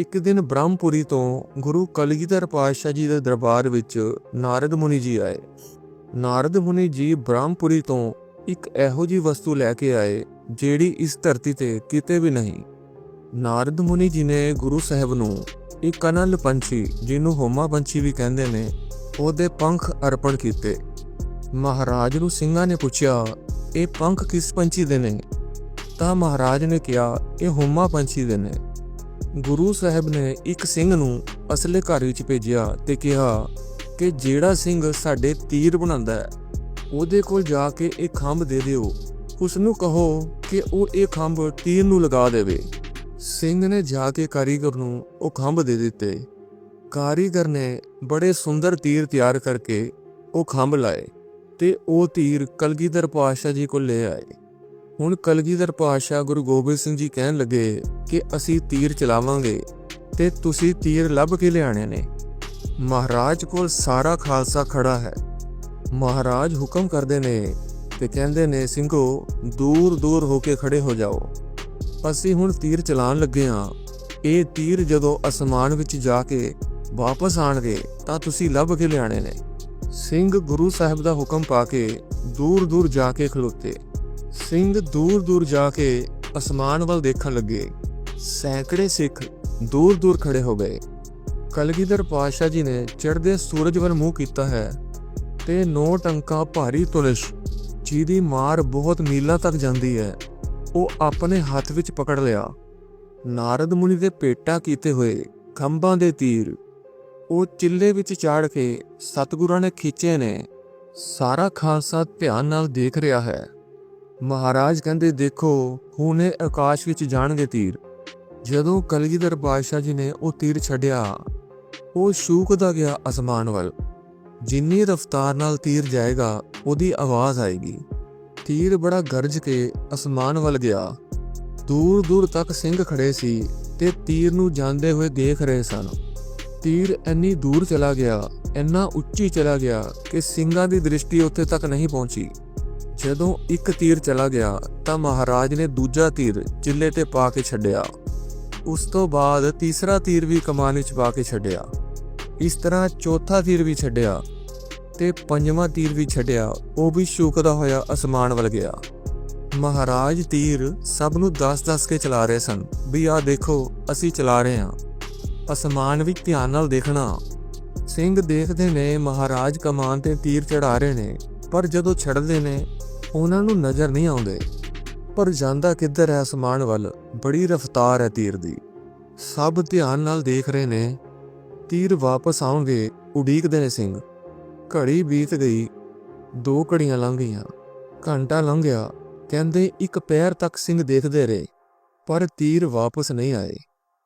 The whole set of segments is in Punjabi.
ਇੱਕ ਦਿਨ ਬ੍ਰਹਮਪੁਰੀ ਤੋਂ ਗੁਰੂ ਕਲਗੀਧਰ ਪਾਤਸ਼ਾਹ ਜੀ ਦੇ ਦਰਬਾਰ ਵਿੱਚ ਨਾਰਦ ਮੁਨੀ ਜੀ ਆਏ। ਨਾਰਦ ਮੁਨੀ ਜੀ ਬ੍ਰਹਮਪੁਰੀ ਤੋਂ ਇੱਕ ਇਹੋ ਜੀ ਵਸਤੂ ਲੈ ਕੇ ਆਏ, ਜਿਹੜੀ ਇਸ ਧਰਤੀ ਤੇ ਕਿਤੇ ਵੀ ਨਹੀਂ। ਨਾਰਦ ਮੁਨੀ ਜੀ ਨੇ ਗੁਰੂ ਸਾਹਿਬ ਨੂੰ ਇੱਕ ਕਨਲ ਪੰਛੀ, ਜਿਹਨੂੰ ਹੋਮਾ ਪੰਛੀ ਵੀ ਕਹਿੰਦੇ ਨੇ, ਉਹਦੇ ਪੰਖ ਅਰਪਣ ਕੀਤੇ। ਮਹਾਰਾਜ ਨੂੰ ਸਿੰਘਾਂ ਨੇ ਪੁੱਛਿਆ, ਇਹ ਪੰਖ ਕਿਸ ਪੰਛੀ ਦੇ ਨੇ? ਤਾਂ ਮਹਾਰਾਜ ਨੇ ਕਿਹਾ, ਇਹ ਹੋਮਾ ਪੰਛੀ ਦੇ ਨੇ। ਗੁਰੂ ਸਾਹਿਬ ਨੇ ਇੱਕ ਸਿੰਘ ਨੂੰ ਅਸਲੇ ਘਰ ਵਿੱਚ ਭੇਜਿਆ ਤੇ ਕਿਹਾ ਕਿ ਜਿਹੜਾ ਸਿੰਘ ਸਾਡੇ ਤੀਰ ਬਣਾਉਂਦਾ ਹੈ, ਉਹਦੇ ਕੋਲ ਜਾ ਕੇ ਇਹ ਖੰਭ ਦੇ ਦਿਓ। ਉਸ ਨੂੰ ਕਹੋ ਕਿ ਉਹ ਇਹ ਖੰਭ ਤੀਰ ਨੂੰ ਲਗਾ ਦੇਵੇ। ਸਿੰਘ ਨੇ ਜਾ ਕੇ ਕਾਰੀਗਰ ਨੂੰ ਉਹ ਖੰਭ ਦੇ ਦਿੱਤੇ। ਕਾਰੀਗਰ ਨੇ ਬੜੇ ਸੁੰਦਰ ਤੀਰ ਤਿਆਰ ਕਰਕੇ ਉਹ ਖੰਭ ਲਾਏ ਤੇ ਉਹ ਤੀਰ ਕਲਗੀਧਰ ਪਾਤਸ਼ਾਹ ਜੀ ਕੋਲ ਲੈ ਆਏ। ਹੁਣ ਕਲਗੀਧਰ ਪਾਤਸ਼ਾਹ ਗੁਰੂ ਗੋਬਿੰਦ ਸਿੰਘ ਜੀ ਕਹਿਣ ਲੱਗੇ ਕਿ ਅਸੀਂ ਤੀਰ ਚਲਾਵਾਂਗੇ ਤੇ ਤੁਸੀਂ ਤੀਰ ਲੱਭ ਕੇ ਲਿਆਣੇ ਨੇ। ਮਹਾਰਾਜ ਕੋਲ ਸਾਰਾ ਖਾਲਸਾ ਖੜਾ ਹੈ। ਮਹਾਰਾਜ ਹੁਕਮ ਕਰਦੇ ਨੇ ਤੇ ਕਹਿੰਦੇ ਨੇ, ਸਿੰਘੋ ਦੂਰ ਦੂਰ ਹੋ ਕੇ ਖੜੇ ਹੋ ਜਾਓ। ਅਸੀਂ ਹੁਣ ਤੀਰ ਚਲਾਉਣ ਲੱਗੇ ਹਾਂ। ਇਹ ਤੀਰ ਜਦੋਂ ਅਸਮਾਨ ਵਿੱਚ ਜਾ ਕੇ ਵਾਪਸ ਆਣਗੇ ਤਾਂ ਤੁਸੀਂ ਲੱਭ ਕੇ ਲਿਆਣੇ ਨੇ। ਸਿੰਘ ਗੁਰੂ ਸਾਹਿਬ ਦਾ ਹੁਕਮ ਪਾ ਕੇ ਦੂਰ ਦੂਰ ਜਾ ਕੇ ਖਲੋਤੇ। ਸਿੰਘ ਦੂਰ ਦੂਰ ਜਾ ਕੇ ਅਸਮਾਨ ਵੱਲ ਦੇਖਣ ਲੱਗੇ। ਸੈਂਕੜੇ ਸਿੱਖ ਦੂਰ ਦੂਰ ਖੜੇ ਹੋ ਗਏ। ਕਲਗੀਧਰ ਪਾਤਸ਼ਾਹ ਜੀ ਨੇ ਚੜ੍ਹਦੇ ਸੂਰਜ ਵੱਲ ਮੂੰਹ ਕੀਤਾ ਹੈ ਤੇ ਨੌ ਟੰਕਾ ਭਾਰੀ ਤੁਲਿਸ਼, ਜਿਹਦੀ ਮਾਰ ਬਹੁਤ ਮੀਲਾਂ ਤੱਕ ਜਾਂਦੀ ਹੈ, ਉਹ ਆਪਣੇ ਹੱਥ ਵਿੱਚ ਪਕੜ ਲਿਆ। ਨਾਰਦ ਮੁਨੀ ਦੇ ਪੇਟਾ ਕੀਤੇ ਹੋਏ ਖੰਭਾਂ ਦੇ ਤੀਰ, ਉਹ ਚਿੱਲੇ ਵਿੱਚ ਚਾੜ ਕੇ ਸਤਿਗੁਰਾਂ ਨੇ ਖਿੱਚੇ ਨੇ। ਸਾਰਾ ਖਾਲਸਾ ਧਿਆਨ ਨਾਲ ਦੇਖ ਰਿਹਾ ਹੈ। ਮਹਾਰਾਜ ਕਹਿੰਦੇ, ਦੇਖੋ, ਹੁਣੇ ਆਕਾਸ਼ ਵਿੱਚ ਜਾਣਗੇ ਤੀਰ। ਜਦੋਂ ਕਲਗੀਧਰ ਬਾਦਸ਼ਾਹ ਜੀ ਨੇ ਉਹ ਤੀਰ ਛੱਡਿਆ, ਉਹ ਸ਼ੂਕਦਾ ਗਿਆ ਅਸਮਾਨ ਵੱਲ। ਜਿੰਨੀ ਰਫ਼ਤਾਰ ਨਾਲ ਤੀਰ ਜਾਏਗਾ, ਉਹਦੀ ਆਵਾਜ਼ ਆਏਗੀ। ਤੀਰ ਬੜਾ ਗਰਜ ਕੇ ਅਸਮਾਨ ਵੱਲ ਗਿਆ। ਦੂਰ ਦੂਰ ਤੱਕ ਸਿੰਘ ਖੜੇ ਸੀ ਤੇ ਤੀਰ ਨੂੰ ਜਾਂਦੇ ਹੋਏ ਦੇਖ ਰਹੇ ਸਨ। ਤੀਰ ਇੰਨੀ ਦੂਰ ਚਲਾ ਗਿਆ, ਇੰਨਾ ਉੱਚੀ ਚਲਾ ਗਿਆ ਕਿ ਸਿੰਘਾਂ ਦੀ ਦ੍ਰਿਸ਼ਟੀ ਉੱਥੇ ਤੱਕ ਨਹੀਂ ਪਹੁੰਚੀ। ਜਦੋਂ ਇੱਕ ਤੀਰ ਚਲਾ ਗਿਆ ਤਾਂ ਮਹਾਰਾਜ ਨੇ ਦੂਜਾ ਤੀਰ ਚਿੱਲੇ ਤੇ ਪਾ ਕੇ ਛੱਡਿਆ। ਉਸ ਤੋਂ ਬਾਅਦ ਤੀਸਰਾ ਤੀਰ ਵੀ ਕਮਾਨ ਵਿੱਚ ਪਾ ਕੇ ਛੱਡਿਆ। ਇਸ ਤਰ੍ਹਾਂ ਚੌਥਾ ਤੀਰ ਵੀ ਛੱਡਿਆ ਤੇ ਪੰਜਵਾਂ ਤੀਰ ਵੀ ਛੱਡਿਆ, ਉਹ ਵੀ ਸ਼ੂਕਦਾ ਹੋਇਆ ਅਸਮਾਨ ਵੱਲ ਗਿਆ। ਮਹਾਰਾਜ ਤੀਰ ਸਭ ਨੂੰ ਦੱਸ-ਦੱਸ ਕੇ ਚਲਾ ਰਹੇ ਸਨ ਵੀ ਆਹ ਦੇਖੋ, ਅਸੀਂ ਚਲਾ ਰਹੇ ਹਾਂ। ਅਸਮਾਨ ਵਿੱਚ ਧਿਆਨ ਨਾਲ ਦੇਖਣਾ। ਸਿੰਘ ਦੇਖਦੇ ਨੇ ਮਹਾਰਾਜ ਕਮਾਨ ਤੇ ਤੀਰ ਚੜਾ ਰਹੇ ਨੇ, ਪਰ ਜਦੋਂ ਛੱਡਦੇ ਨੇ ਉਹਨਾਂ ਨੂੰ ਨਜ਼ਰ ਨਹੀਂ ਆਉਂਦੇ। ਪਰ ਜਾਂਦਾ ਕਿੱਧਰ ਹੈ ਅਸਮਾਨ ਵੱਲ, ਬੜੀ ਰਫ਼ਤਾਰ ਹੈ ਤੀਰ ਦੀ। ਸਭ ਧਿਆਨ ਨਾਲ ਦੇਖ ਰਹੇ ਨੇ। ਤੀਰ ਵਾਪਸ ਆਉਣਗੇ, ਉਡੀਕਦੇ ਨੇ ਸਿੰਘ। ਘੜੀ ਬੀਤ ਗਈ, ਦੋ ਘੜੀਆਂ ਲੰਘ ਗਈਆਂ। ਘੰਟਾ ਲੰਘ ਗਿਆ ਕਹਿੰਦੇ ਇੱਕ ਪੈਰ ਤੱਕ ਸਿੰਘ ਦੇਖਦੇ ਰਹੇ, ਪਰ ਤੀਰ ਵਾਪਸ ਨਹੀਂ ਆਏ।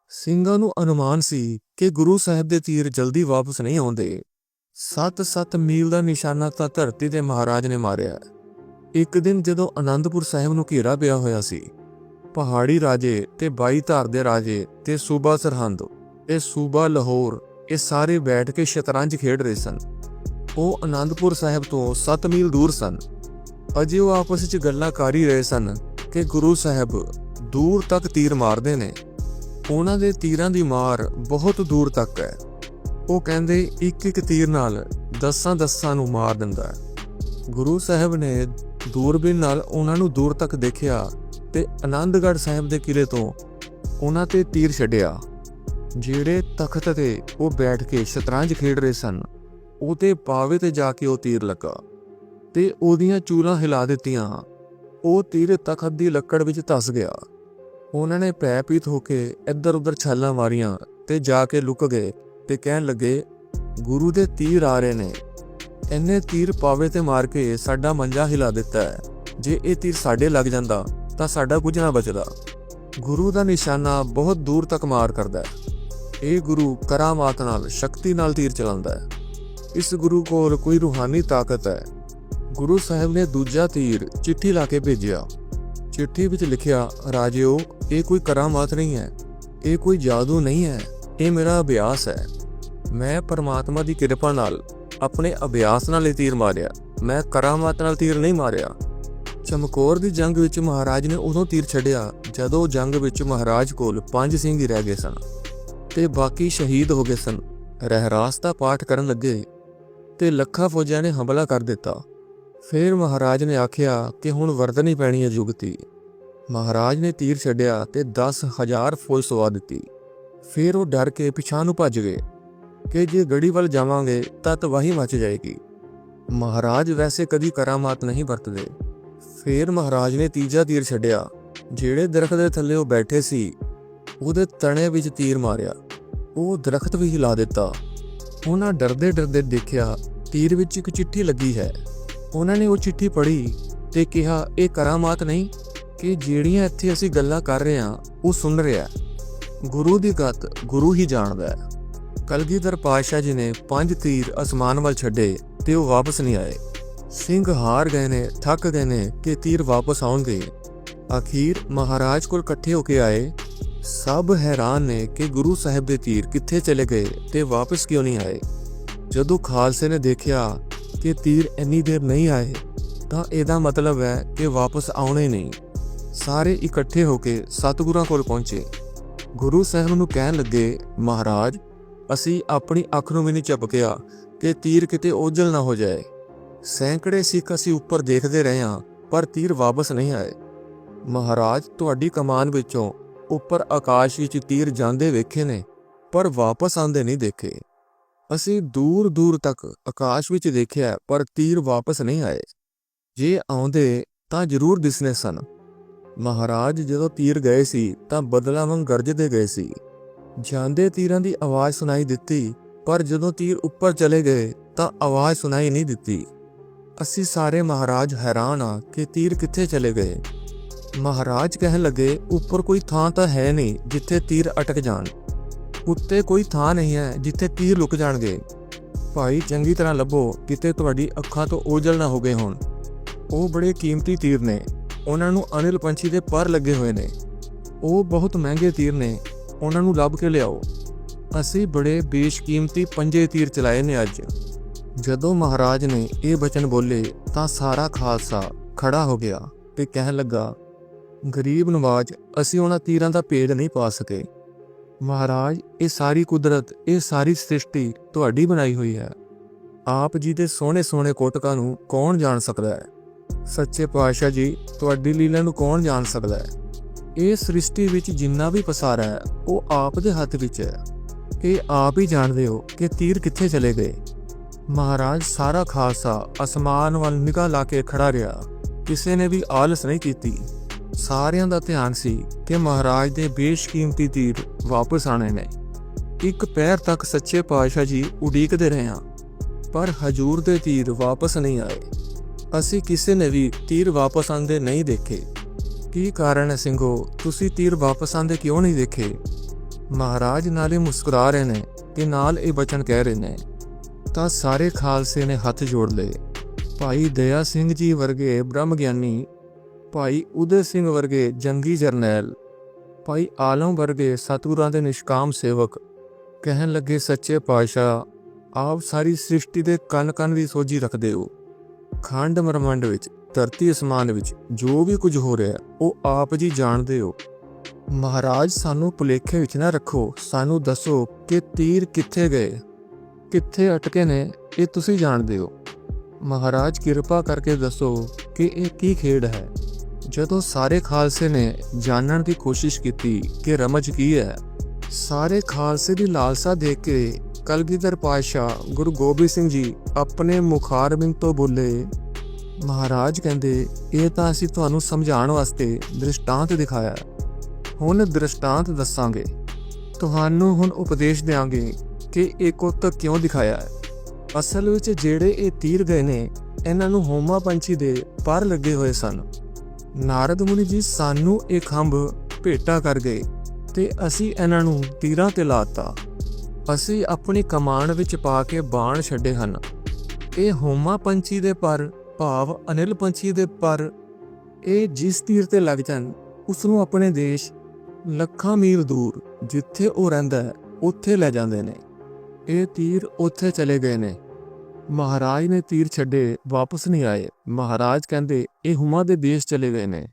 ਸਿੰਘਾਂ ਨੂੰ ਅਨੁਮਾਨ ਸੀ ਕਿ ਗੁਰੂ ਸਾਹਿਬ ਦੇ ਤੀਰ ਜਲਦੀ ਵਾਪਸ ਨਹੀਂ ਆਉਂਦੇ। 7-7 ਮੀਲ ਦਾ ਨਿਸ਼ਾਨਾ ਤਾਂ ਧਰਤੀ ਦੇ ਮਹਾਰਾਜ ਨੇ ਮਾਰਿਆ। ਇੱਕ ਦਿਨ ਜਦੋਂ ਆਨੰਦਪੁਰ ਸਾਹਿਬ ਨੂੰ ਘੇਰਾ ਪਿਆ ਹੋਇਆ ਸੀ, ਪਹਾੜੀ ਰਾਜੇ ਤੇ ਬਾਈ ਧਾਰ ਦੇ ਰਾਜੇ ਤੇ ਸੂਬਾ ਸਰਹੰਦ, ਇਹ ਸੂਬਾ ਲਾਹੌਰ, ਇਹ ਸਾਰੇ ਬੈਠ ਕੇ ਸ਼ਤਰੰਜ ਖੇਡ ਰਹੇ ਸਨ। ਉਹ ਆਨੰਦਪੁਰ ਸਾਹਿਬ ਤੋਂ 7 ਮੀਲ ਦੂਰ ਸਨ। ਅਜੇ ਉਹ ਆਪਸ ਵਿੱਚ ਗੱਲਾਂ ਕਰ ਹੀ ਰਹੇ ਸਨ ਕਿ ਗੁਰੂ ਸਾਹਿਬ ਦੂਰ ਤੱਕ ਤੀਰ ਮਾਰਦੇ ਨੇ। ਉਹਨਾਂ ਦੇ ਤੀਰਾਂ ਦੀ ਮਾਰ ਬਹੁਤ ਦੂਰ ਤੱਕ ਹੈ। ਉਹ ਕਹਿੰਦੇ ਇੱਕ ਇੱਕ ਤੀਰ ਨਾਲ ਦਸਾਂ ਦਸਾਂ ਨੂੰ ਮਾਰ ਦਿੰਦਾ ਹੈ। ਗੁਰੂ ਸਾਹਿਬ ਨੇ ਦੂਰਬੀਨ ਨਾਲ ਉਹਨਾਂ ਨੂੰ ਦੂਰ ਤੱਕ ਦੇਖਿਆ ਤੇ ਆਨੰਦਗੜ੍ਹ ਸਾਹਿਬ ਦੇ ਕਿਲੇ ਤੋਂ ਉਹਨਾਂ ਤੇ ਤੀਰ ਛੱਡਿਆ। ਜਿਹੜੇ ਤਖਤ ਤੇ ਉਹ ਬੈਠ ਕੇ ਸ਼ਤਰੰਜ ਖੇਡ ਰਹੇ ਸਨ ਉਹਦੇ ਪਾਵੇ ਤੇ ਜਾ ਕੇ ਉਹ ਤੀਰ ਲੱਗਾ ਤੇ ਉਹਦੀਆਂ ਚੂਲਾਂ ਹਿਲਾ ਦਿੱਤੀਆਂ। ਉਹ ਤੀਰ ਤਖਤ ਦੀ ਲੱਕੜ ਵਿੱਚ ਧਸ ਗਿਆ। ਉਹਨਾਂ ਨੇ ਭੈਪੀਤ ਹੋ ਕੇ ਇੱਧਰ ਉੱਧਰ ਛਾਲਾਂ ਮਾਰੀਆਂ ਤੇ ਜਾ ਕੇ ਲੁਕ ਗਏ ਤੇ ਕਹਿਣ ਲੱਗੇ, ਗੁਰੂ ਦੇ ਤੀਰ ਆ ਰਹੇ ਨੇ। ਇੰਨੇ ਤੀਰ ਪਾਵੇ ਤੇ ਮਾਰ ਕੇ ਸਾਡਾ ਮੰਜਾ ਹਿਲਾ ਦਿੱਤਾ ਹੈ। ਜੇ ਇਹ ਤੀਰ ਸਾਡੇ ਲੱਗ ਜਾਂਦਾ, ਤਾਂ ਸਾਡਾ ਕੁਝ ਨਾ ਬਚਦਾ। ਗੁਰੂ ਦਾ ਨਿਸ਼ਾਨਾ ਬਹੁਤ ਦੂਰ ਤੱਕ ਮਾਰ ਕਰਦਾ ਹੈ। ਇਹ ਗੁਰੂ ਕਰਾਮਾਤ ਨਾਲ, ਸ਼ਕਤੀ ਨਾਲ ਤੀਰ ਚਲਾਉਂਦਾ ਹੈ। ਇਸ ਗੁਰੂ ਕੋਲ ਕੋਈ ਰੂਹਾਨੀ ਤਾਕਤ ਹੈ। ਗੁਰੂ ਸਾਹਿਬ ਨੇ ਦੂਜਾ ਤੀਰ ਚਿੱਠੀ ਲਾ ਕੇ ਭੇਜਿਆ। ਚਿੱਠੀ ਵਿੱਚ ਲਿਖਿਆ, ਰਾਜਿਓ, ਇਹ ਕੋਈ ਕਰਾਮਾਤ ਨਹੀਂ ਹੈ। ਇਹ ਕੋਈ ਜਾਦੂ ਨਹੀਂ ਹੈ। ਇਹ ਮੇਰਾ ਅਭਿਆਸ ਹੈ। ਮੈਂ ਪਰਮਾਤਮਾ ਦੀ ਕਿਰਪਾ ਨਾਲ ਆਪਣੇ ਅਭਿਆਸ ਨਾਲ ਇਹ ਤੀਰ ਮਾਰਿਆ। ਮੈਂ ਕਰਾਮਾਤ ਨਾਲ ਤੀਰ ਨਹੀਂ ਮਾਰਿਆ। ਚਮਕੌਰ ਦੀ ਜੰਗ ਵਿੱਚ ਮਹਾਰਾਜ ਨੇ ਉਦੋਂ ਤੀਰ ਛੱਡਿਆ, ਜਦੋਂ ਜੰਗ ਵਿੱਚ ਮਹਾਰਾਜ ਕੋਲ ਪੰਜ ਸਿੰਘ ਹੀ ਰਹਿ ਗਏ ਸਨ ਤੇ ਬਾਕੀ ਸ਼ਹੀਦ ਹੋ ਗਏ ਸਨ। ਰਹਿਰਾਸ ਦਾ ਪਾਠ ਕਰਨ ਲੱਗੇ ਤੇ ਲੱਖਾਂ ਫੌਜਾਂ ਨੇ ਹਮਲਾ ਕਰ ਦਿੱਤਾ। ਫਿਰ ਮਹਾਰਾਜ ਨੇ ਆਖਿਆ ਕਿ ਹੁਣ ਵਰਤਣੀ ਪੈਣੀ ਹੈ ਜੁਗਤੀ ਮਹਾਰਾਜ ਨੇ ਤੀਰ ਛੱਡਿਆ ਤੇ 10000 ਫੌਜ ਸਵਾ ਦਿੱਤੀ। ਫਿਰ ਉਹ ਡਰ ਕੇ ਪਿਛਾਂ ਨੂੰ ਭੱਜ ਗਏ। ਕਿ ਜੇ ਗੜੀ ਵੱਲ ਜਾਵਾਂਗੇ ਤਾਂ ਤਬਾਹੀ ਮਚ ਜਾਏਗੀ। ਮਹਾਰਾਜ ਵੈਸੇ ਕਦੀ ਕਰਾਮਾਤ ਨਹੀਂ ਵਰਤਦੇ। ਫਿਰ ਮਹਾਰਾਜ ਨੇ ਤੀਜਾ ਤੀਰ ਛੱਡਿਆ, ਜਿਹੜੇ ਦਰਖਤ ਦੇ ਥੱਲੇ ਉਹ ਬੈਠੇ ਸੀ। ਉਹਦੇ ਤਣੇ ਵਿੱਚ ਤੀਰ ਮਾਰਿਆ। ਉਹ ਦਰਖਤ ਵੀ ਹਿਲਾ ਦਿੱਤਾ। ਉਹਨਾਂ ਡਰਦੇ ਡਰਦੇ ਦੇਖਿਆ, ਤੀਰ ਵਿੱਚ ਇੱਕ ਚਿੱਠੀ ਲੱਗੀ ਹੈ। ਉਹਨਾਂ ਨੇ ਉਹ ਚਿੱਠੀ ਪੜ੍ਹੀ ਤੇ ਕਿਹਾ, ਇਹ ਕਰਾਮਾਤ ਨਹੀਂ, ਕਿ ਜਿਹੜੀਆਂ ਇੱਥੇ ਅਸੀਂ ਗੱਲਾਂ ਕਰ ਰਹੇ ਹਾਂ, ਉਹ ਸੁਣ ਰਿਹਾ ਗੁਰੂ ਦੀ ਗੱਤ ਗੁਰੂ ਹੀ ਜਾਣਦਾ ਹੈ। ਕਲਗੀਧਰ ਪਾਤਸ਼ਾਹ ਜੀ ਨੇ ਪੰਜ ਤੀਰ ਅਸਮਾਨ ਵੱਲ ਛੱਡੇ ਤੇ ਉਹ ਵਾਪਸ ਨਹੀਂ ਆਏ। ਸਿੰਘ ਹਾਰ ਗਏ ਨੇ, ਥੱਕ ਗਏ ਨੇ ਕਿ ਤੀਰ ਵਾਪਸ ਆਉਣਗੇ ਅਖੀਰ ਮਹਾਰਾਜ ਕੋਲ ਇਕੱਠੇ ਹੋ ਕੇ ਆਏ। ਸਭ ਹੈਰਾਨ ਨੇ ਕਿ ਗੁਰੂ ਸਾਹਿਬ ਦੇ ਤੀਰ ਕਿੱਥੇ ਚਲੇ ਗਏ ਤੇ ਵਾਪਸ ਕਿਉਂ ਨਹੀਂ ਆਏ। ਜਦੋਂ ਖਾਲਸੇ ਨੇ ਦੇਖਿਆ ਕਿ ਤੀਰ ਇੰਨੀ ਦੇਰ ਨਹੀਂ ਆਏ, ਤਾਂ ਇਹਦਾ ਮਤਲਬ ਹੈ ਕਿ ਵਾਪਸ ਆਉਣੇ ਨਹੀਂ। ਸਾਰੇ ਇਕੱਠੇ ਹੋ ਕੇ ਸਤਿਗੁਰਾਂ ਕੋਲ ਪਹੁੰਚੇ। ਗੁਰੂ ਸਾਹਿਬ ਨੂੰ ਕਹਿਣ ਲੱਗੇ, ਮਹਾਰਾਜ ਅਸੀਂ ਆਪਣੀ ਅੱਖ ਨੂੰ ਵੀ ਨਹੀਂ ਚਪਕਿਆ ਕਿ ਤੀਰ ਕਿਤੇ ਓਝਲ ਨਾ ਹੋ ਜਾਏ। ਸੈਂਕੜੇ ਸਿੱਖ ਅਸੀਂ ਉੱਪਰ ਦੇਖਦੇ ਰਹੇ ਹਾਂ, ਪਰ ਤੀਰ ਵਾਪਸ ਨਹੀਂ ਆਏ। ਮਹਾਰਾਜ ਤੁਹਾਡੀ ਕਮਾਨ ਵਿੱਚੋਂ ਉੱਪਰ ਆਕਾਸ਼ ਵਿੱਚ ਤੀਰ ਜਾਂਦੇ ਵੇਖੇ ਨੇ, ਪਰ ਵਾਪਸ ਆਉਂਦੇ ਨਹੀਂ ਦੇਖੇ। ਅਸੀਂ ਦੂਰ ਦੂਰ ਤੱਕ ਆਕਾਸ਼ ਵਿੱਚ ਦੇਖਿਆ, ਪਰ ਤੀਰ ਵਾਪਸ ਨਹੀਂ ਆਏ। ਜੇ ਆਉਂਦੇ ਤਾਂ ਜ਼ਰੂਰ ਦਿਸਨੇ ਸਨ। ਮਹਾਰਾਜ ਜਦੋਂ ਤੀਰ ਗਏ ਸੀ, ਤਾਂ ਬਦਲਾ ਵਾਂਗ ਗਰਜਦੇ ਗਏ ਸੀ। ਜਾਂਦੇ ਤੀਰਾਂ ਦੀ ਆਵਾਜ਼ ਸੁਣਾਈ ਦਿੱਤੀ, ਪਰ ਜਦੋਂ ਤੀਰ ਉੱਪਰ ਚਲੇ ਗਏ ਤਾਂ ਆਵਾਜ਼ ਸੁਣਾਈ ਨਹੀਂ ਦਿੱਤੀ। ਅਸੀਂ ਸਾਰੇ ਮਹਾਰਾਜ ਹੈਰਾਨ ਆ ਕਿ ਤੀਰ ਕਿੱਥੇ ਚਲੇ ਗਏ। ਮਹਾਰਾਜ ਕਹਿਣ ਲੱਗੇ, ਉੱਪਰ ਕੋਈ ਥਾਂ ਤਾਂ ਹੈ ਨਹੀਂ ਜਿੱਥੇ ਤੀਰ ਅਟਕ ਜਾਣ। ਉੱਤੇ ਕੋਈ ਥਾਂ ਨਹੀਂ ਹੈ ਜਿੱਥੇ ਤੀਰ ਲੁਕ ਜਾਣਗੇ। ਭਾਈ, ਚੰਗੀ ਤਰ੍ਹਾਂ ਲੱਭੋ, ਕਿਤੇ ਤੁਹਾਡੀ ਅੱਖਾਂ ਤੋਂ ਓਝਲ ਨਾ ਹੋ ਗਏ ਹੋਣ। ਉਹ ਬੜੇ ਕੀਮਤੀ ਤੀਰ ਨੇ। ਉਹਨਾਂ ਨੂੰ ਅਨਿਲ ਪੰਛੀ ਦੇ ਪਰ ਲੱਗੇ ਹੋਏ ਨੇ। ਉਹ ਬਹੁਤ ਮਹਿੰਗੇ ਤੀਰ ਨੇ। ਉਹਨਾਂ ਨੂੰ ਲੱਭ ਕੇ ਲਿਆਓ। ਅਸੀਂ ਬੜੇ ਬੇਸ਼ਕੀਮਤੀ ਪੰਜੇ ਤੀਰ ਚਲਾਏ ਨੇ ਅੱਜ। ਜਦੋਂ ਮਹਾਰਾਜ ਨੇ ਇਹ ਬਚਨ ਬੋਲੇ ਤਾਂ ਸਾਰਾ ਖਾਲਸਾ ਖੜਾ ਹੋ ਗਿਆ ਤੇ ਕਹਿਣ ਲੱਗਾ, ਗਰੀਬ ਨਵਾਜ, ਅਸੀਂ ਉਹਨਾਂ ਤੀਰਾਂ ਦਾ ਭੇਦ ਨਹੀਂ ਪਾ ਸਕੇ। ਮਹਾਰਾਜ, ਇਹ ਸਾਰੀ ਕੁਦਰਤ, ਇਹ ਸਾਰੀ ਸ੍ਰਿਸ਼ਟੀ ਤੁਹਾਡੀ ਬਣਾਈ ਹੋਈ ਹੈ। ਆਪ ਜੀ ਦੇ ਸੋਹਣੇ ਸੋਹਣੇ ਕੋਟਕਾਂ ਨੂੰ ਕੌਣ ਜਾਣ ਸਕਦਾ ਹੈ? ਸੱਚੇ ਪਾਤਸ਼ਾਹ ਜੀ, ਤੁਹਾਡੀ ਲੀਲਾ ਨੂੰ ਕੌਣ ਜਾਣ ਸਕਦਾ ਹੈ? ਇਹ ਸ੍ਰਿਸ਼ਟੀ ਵਿੱਚ ਜਿੰਨਾ ਵੀ ਪਸਾਰਾ ਹੈ, ਉਹ ਆਪ ਦੇ ਹੱਥ ਵਿੱਚ ਹੈ। ਇਹ ਆਪ ਹੀ ਜਾਣਦੇ ਹੋ ਕਿ ਤੀਰ ਕਿੱਥੇ ਚਲੇ ਗਏ। ਮਹਾਰਾਜ ਸਾਰਾ ਖਾਲਸਾ ਅਸਮਾਨ ਵੱਲ ਨਿਗਾਹ ਲਾ ਕੇ ਖੜਾ ਰਿਹਾ। ਕਿਸੇ ਨੇ ਵੀ ਆਲਸ ਨਹੀਂ ਕੀਤੀ। ਸਾਰਿਆਂ ਦਾ ਧਿਆਨ ਸੀ ਕਿ ਮਹਾਰਾਜ ਦੇ ਬੇਸ਼ਕੀਮਤੀ ਤੀਰ ਵਾਪਸ ਆਣੇ ਨੇ। ਇੱਕ ਪੈਰ ਤੱਕ ਸੱਚੇ ਪਾਤਸ਼ਾਹ ਜੀ ਉਡੀਕਦੇ ਰਹੇ ਹਾਂ, ਪਰ ਹਜੂਰ ਦੇ ਤੀਰ ਵਾਪਸ ਨਹੀਂ ਆਏ। ਅਸੀਂ ਕਿਸੇ ਨੇ ਵੀ ਤੀਰ ਵਾਪਸ ਆਂਦੇ ਨਹੀਂ ਦੇਖੇ। ਕੀ ਕਾਰਨ ਹੈ ਸਿੰਘੋ? ਤੁਸੀਂ ਤੀਰ ਵਾਪਸ ਆਂਦੇ ਕਿਉਂ ਨਹੀਂ ਦੇਖੇ? ਮਹਾਰਾਜ ਨਾਲੇ ਮੁਸਕਰਾ ਰਹੇ ਨੇ ਤੇ ਨਾਲ ਇਹ ਬਚਨ ਕਹਿ ਰਹੇ ਨੇ, ਤਾਂ ਸਾਰੇ ਖਾਲਸੇ ਨੇ ਹੱਥ ਜੋੜ ਲਏ। ਭਾਈ ਦਇਆ ਸਿੰਘ ਜੀ ਵਰਗੇ ਬ੍ਰਹਮ ਗਿਆਨੀ ਭਾਈ ਉਦੇ ਸਿੰਘ ਵਰਗੇ ਜੰਗੀ ਜਰਨੈਲ, ਭਾਈ ਆਲਮ ਵਰਗੇ ਸਤਿਗੁਰਾਂ ਦੇ ਨਿਸ਼ਕਾਮ ਸੇਵਕ, ਕਹਿਣ ਲੱਗੇ ਸੱਚੇ ਪਾਤਸ਼ਾਹ, ਆਪ ਸਾਰੀ ਸ੍ਰਿਸ਼ਟੀ ਦੇ ਕਨ ਕਨ ਦੀ ਸੋਝੀ ਰੱਖਦੇ ਹੋ। ਖੰਡ ਮਰਮੰਡ ਵਿੱਚ ਧਰਤੀ ਅਸਮਾਨ ਵਿੱਚ ਜੋ ਵੀ ਕੁਝ ਹੋ ਰਿਹਾ ਉਹ ਆਪ ਜੀ ਜਾਣਦੇ ਹੋ। ਮਹਾਰਾਜ, ਸਾਨੂੰ ਭੁਲੇਖੇ ਵਿੱਚ ਨਾ ਰੱਖੋ। ਸਾਨੂੰ ਦੱਸੋ ਕਿ ਤੀਰ ਕਿੱਥੇ ਗਏ, ਕਿੱਥੇ ਅਟਕੇ ਨੇ, ਇਹ ਤੁਸੀਂ ਜਾਣਦੇ ਹੋ। ਮਹਾਰਾਜ, ਕਿਰਪਾ ਕਰਕੇ ਦੱਸੋ ਕਿ ਇਹ ਕੀ ਖੇਡ ਹੈ। ਜਦੋਂ ਸਾਰੇ ਖਾਲਸੇ ਨੇ ਜਾਣਨ ਦੀ ਕੋਸ਼ਿਸ਼ ਕੀਤੀ ਕਿ ਰਮਜ ਕੀ ਹੈ, ਸਾਰੇ ਖਾਲਸੇ ਦੀ ਲਾਲਸਾ ਦੇਖ ਕੇ ਕਲਗੀਧਰ ਪਾਤਸ਼ਾਹ ਗੁਰੂ ਗੋਬਿੰਦ ਸਿੰਘ ਜੀ ਆਪਣੇ ਮੁਖਾਰਬਿੰਦ ਤੋਂ ਬੋਲੇ ਮਹਾਰਾਜ ਕਹਿੰਦੇ, ਇਹ ਤਾਂ ਅਸੀਂ ਤੁਹਾਨੂੰ ਸਮਝਾਉਣ ਵਾਸਤੇ ਦ੍ਰਿਸ਼ਟਾਂਤ ਦਿਖਾਇਆ। ਹੁਣ ਦ੍ਰਿਸ਼ਟਾਂਤ ਦੱਸਾਂਗੇ। ਤੁਹਾਨੂੰ ਹੁਣ ਉਪਦੇਸ਼ ਦੇਵਾਂਗੇ ਕਿ ਇਹ ਕੋਤਕ ਕਿਉਂ ਦਿਖਾਇਆ ਹੈ। ਅਸਲ ਵਿੱਚ ਜਿਹੜੇ ਇਹ ਤੀਰ ਗਏ ਨੇ, ਇਹਨਾਂ ਨੂੰ ਹੋਮਾ ਪੰਛੀ ਦੇ ਪਰ ਲੱਗੇ ਹੋਏ ਸਨ। ਨਾਰਦ ਮੁਨੀ ਜੀ ਸਾਨੂੰ ਇਹ ਖੰਭ ਭੇਟਾ ਕਰ ਗਏ ਤੇ ਅਸੀਂ ਇਹਨਾਂ ਨੂੰ ਤੀਰਾਂ ਤੇ ਲਾਤਾ। ਅਸੀਂ ਆਪਣੀ ਕਮਾਨ ਵਿੱਚ ਪਾ ਕੇ ਬਾਣ ਛੱਡੇ ਹਨ। ਇਹ ਹੋਮਾ ਪੰਛੀ ਦੇ ਪਰ ਭਾਵ ਅਨਿਲ ਪੰਛੀ ਦੇ ਪਰ ਇਹ ਜਿਸ ਤੀਰ ਤੇ ਲੱਗ ਜਾਣ ਉਸ ਨੂੰ ਆਪਣੇ ਦੇਸ਼ ਲੱਖਾਂ ਮੀਲ ਦੂਰ ਜਿੱਥੇ ਉਹ ਰਹਿੰਦਾ ਹੈ, ਉੱਥੇ ਲੈ ਜਾਂਦੇ ਨੇ। ਇਹ ਤੀਰ ਉੱਥੇ ਚਲੇ ਗਏ ਨੇ। ਮਹਾਰਾਜ ਨੇ ਤੀਰ ਛੱਡੇ, ਵਾਪਸ ਨਹੀਂ ਆਏ। ਮਹਾਰਾਜ ਕਹਿੰਦੇ, ਇਹ ਹੁਮਾ ਦੇ ਦੇਸ਼ ਚਲੇ ਗਏ ਨੇ।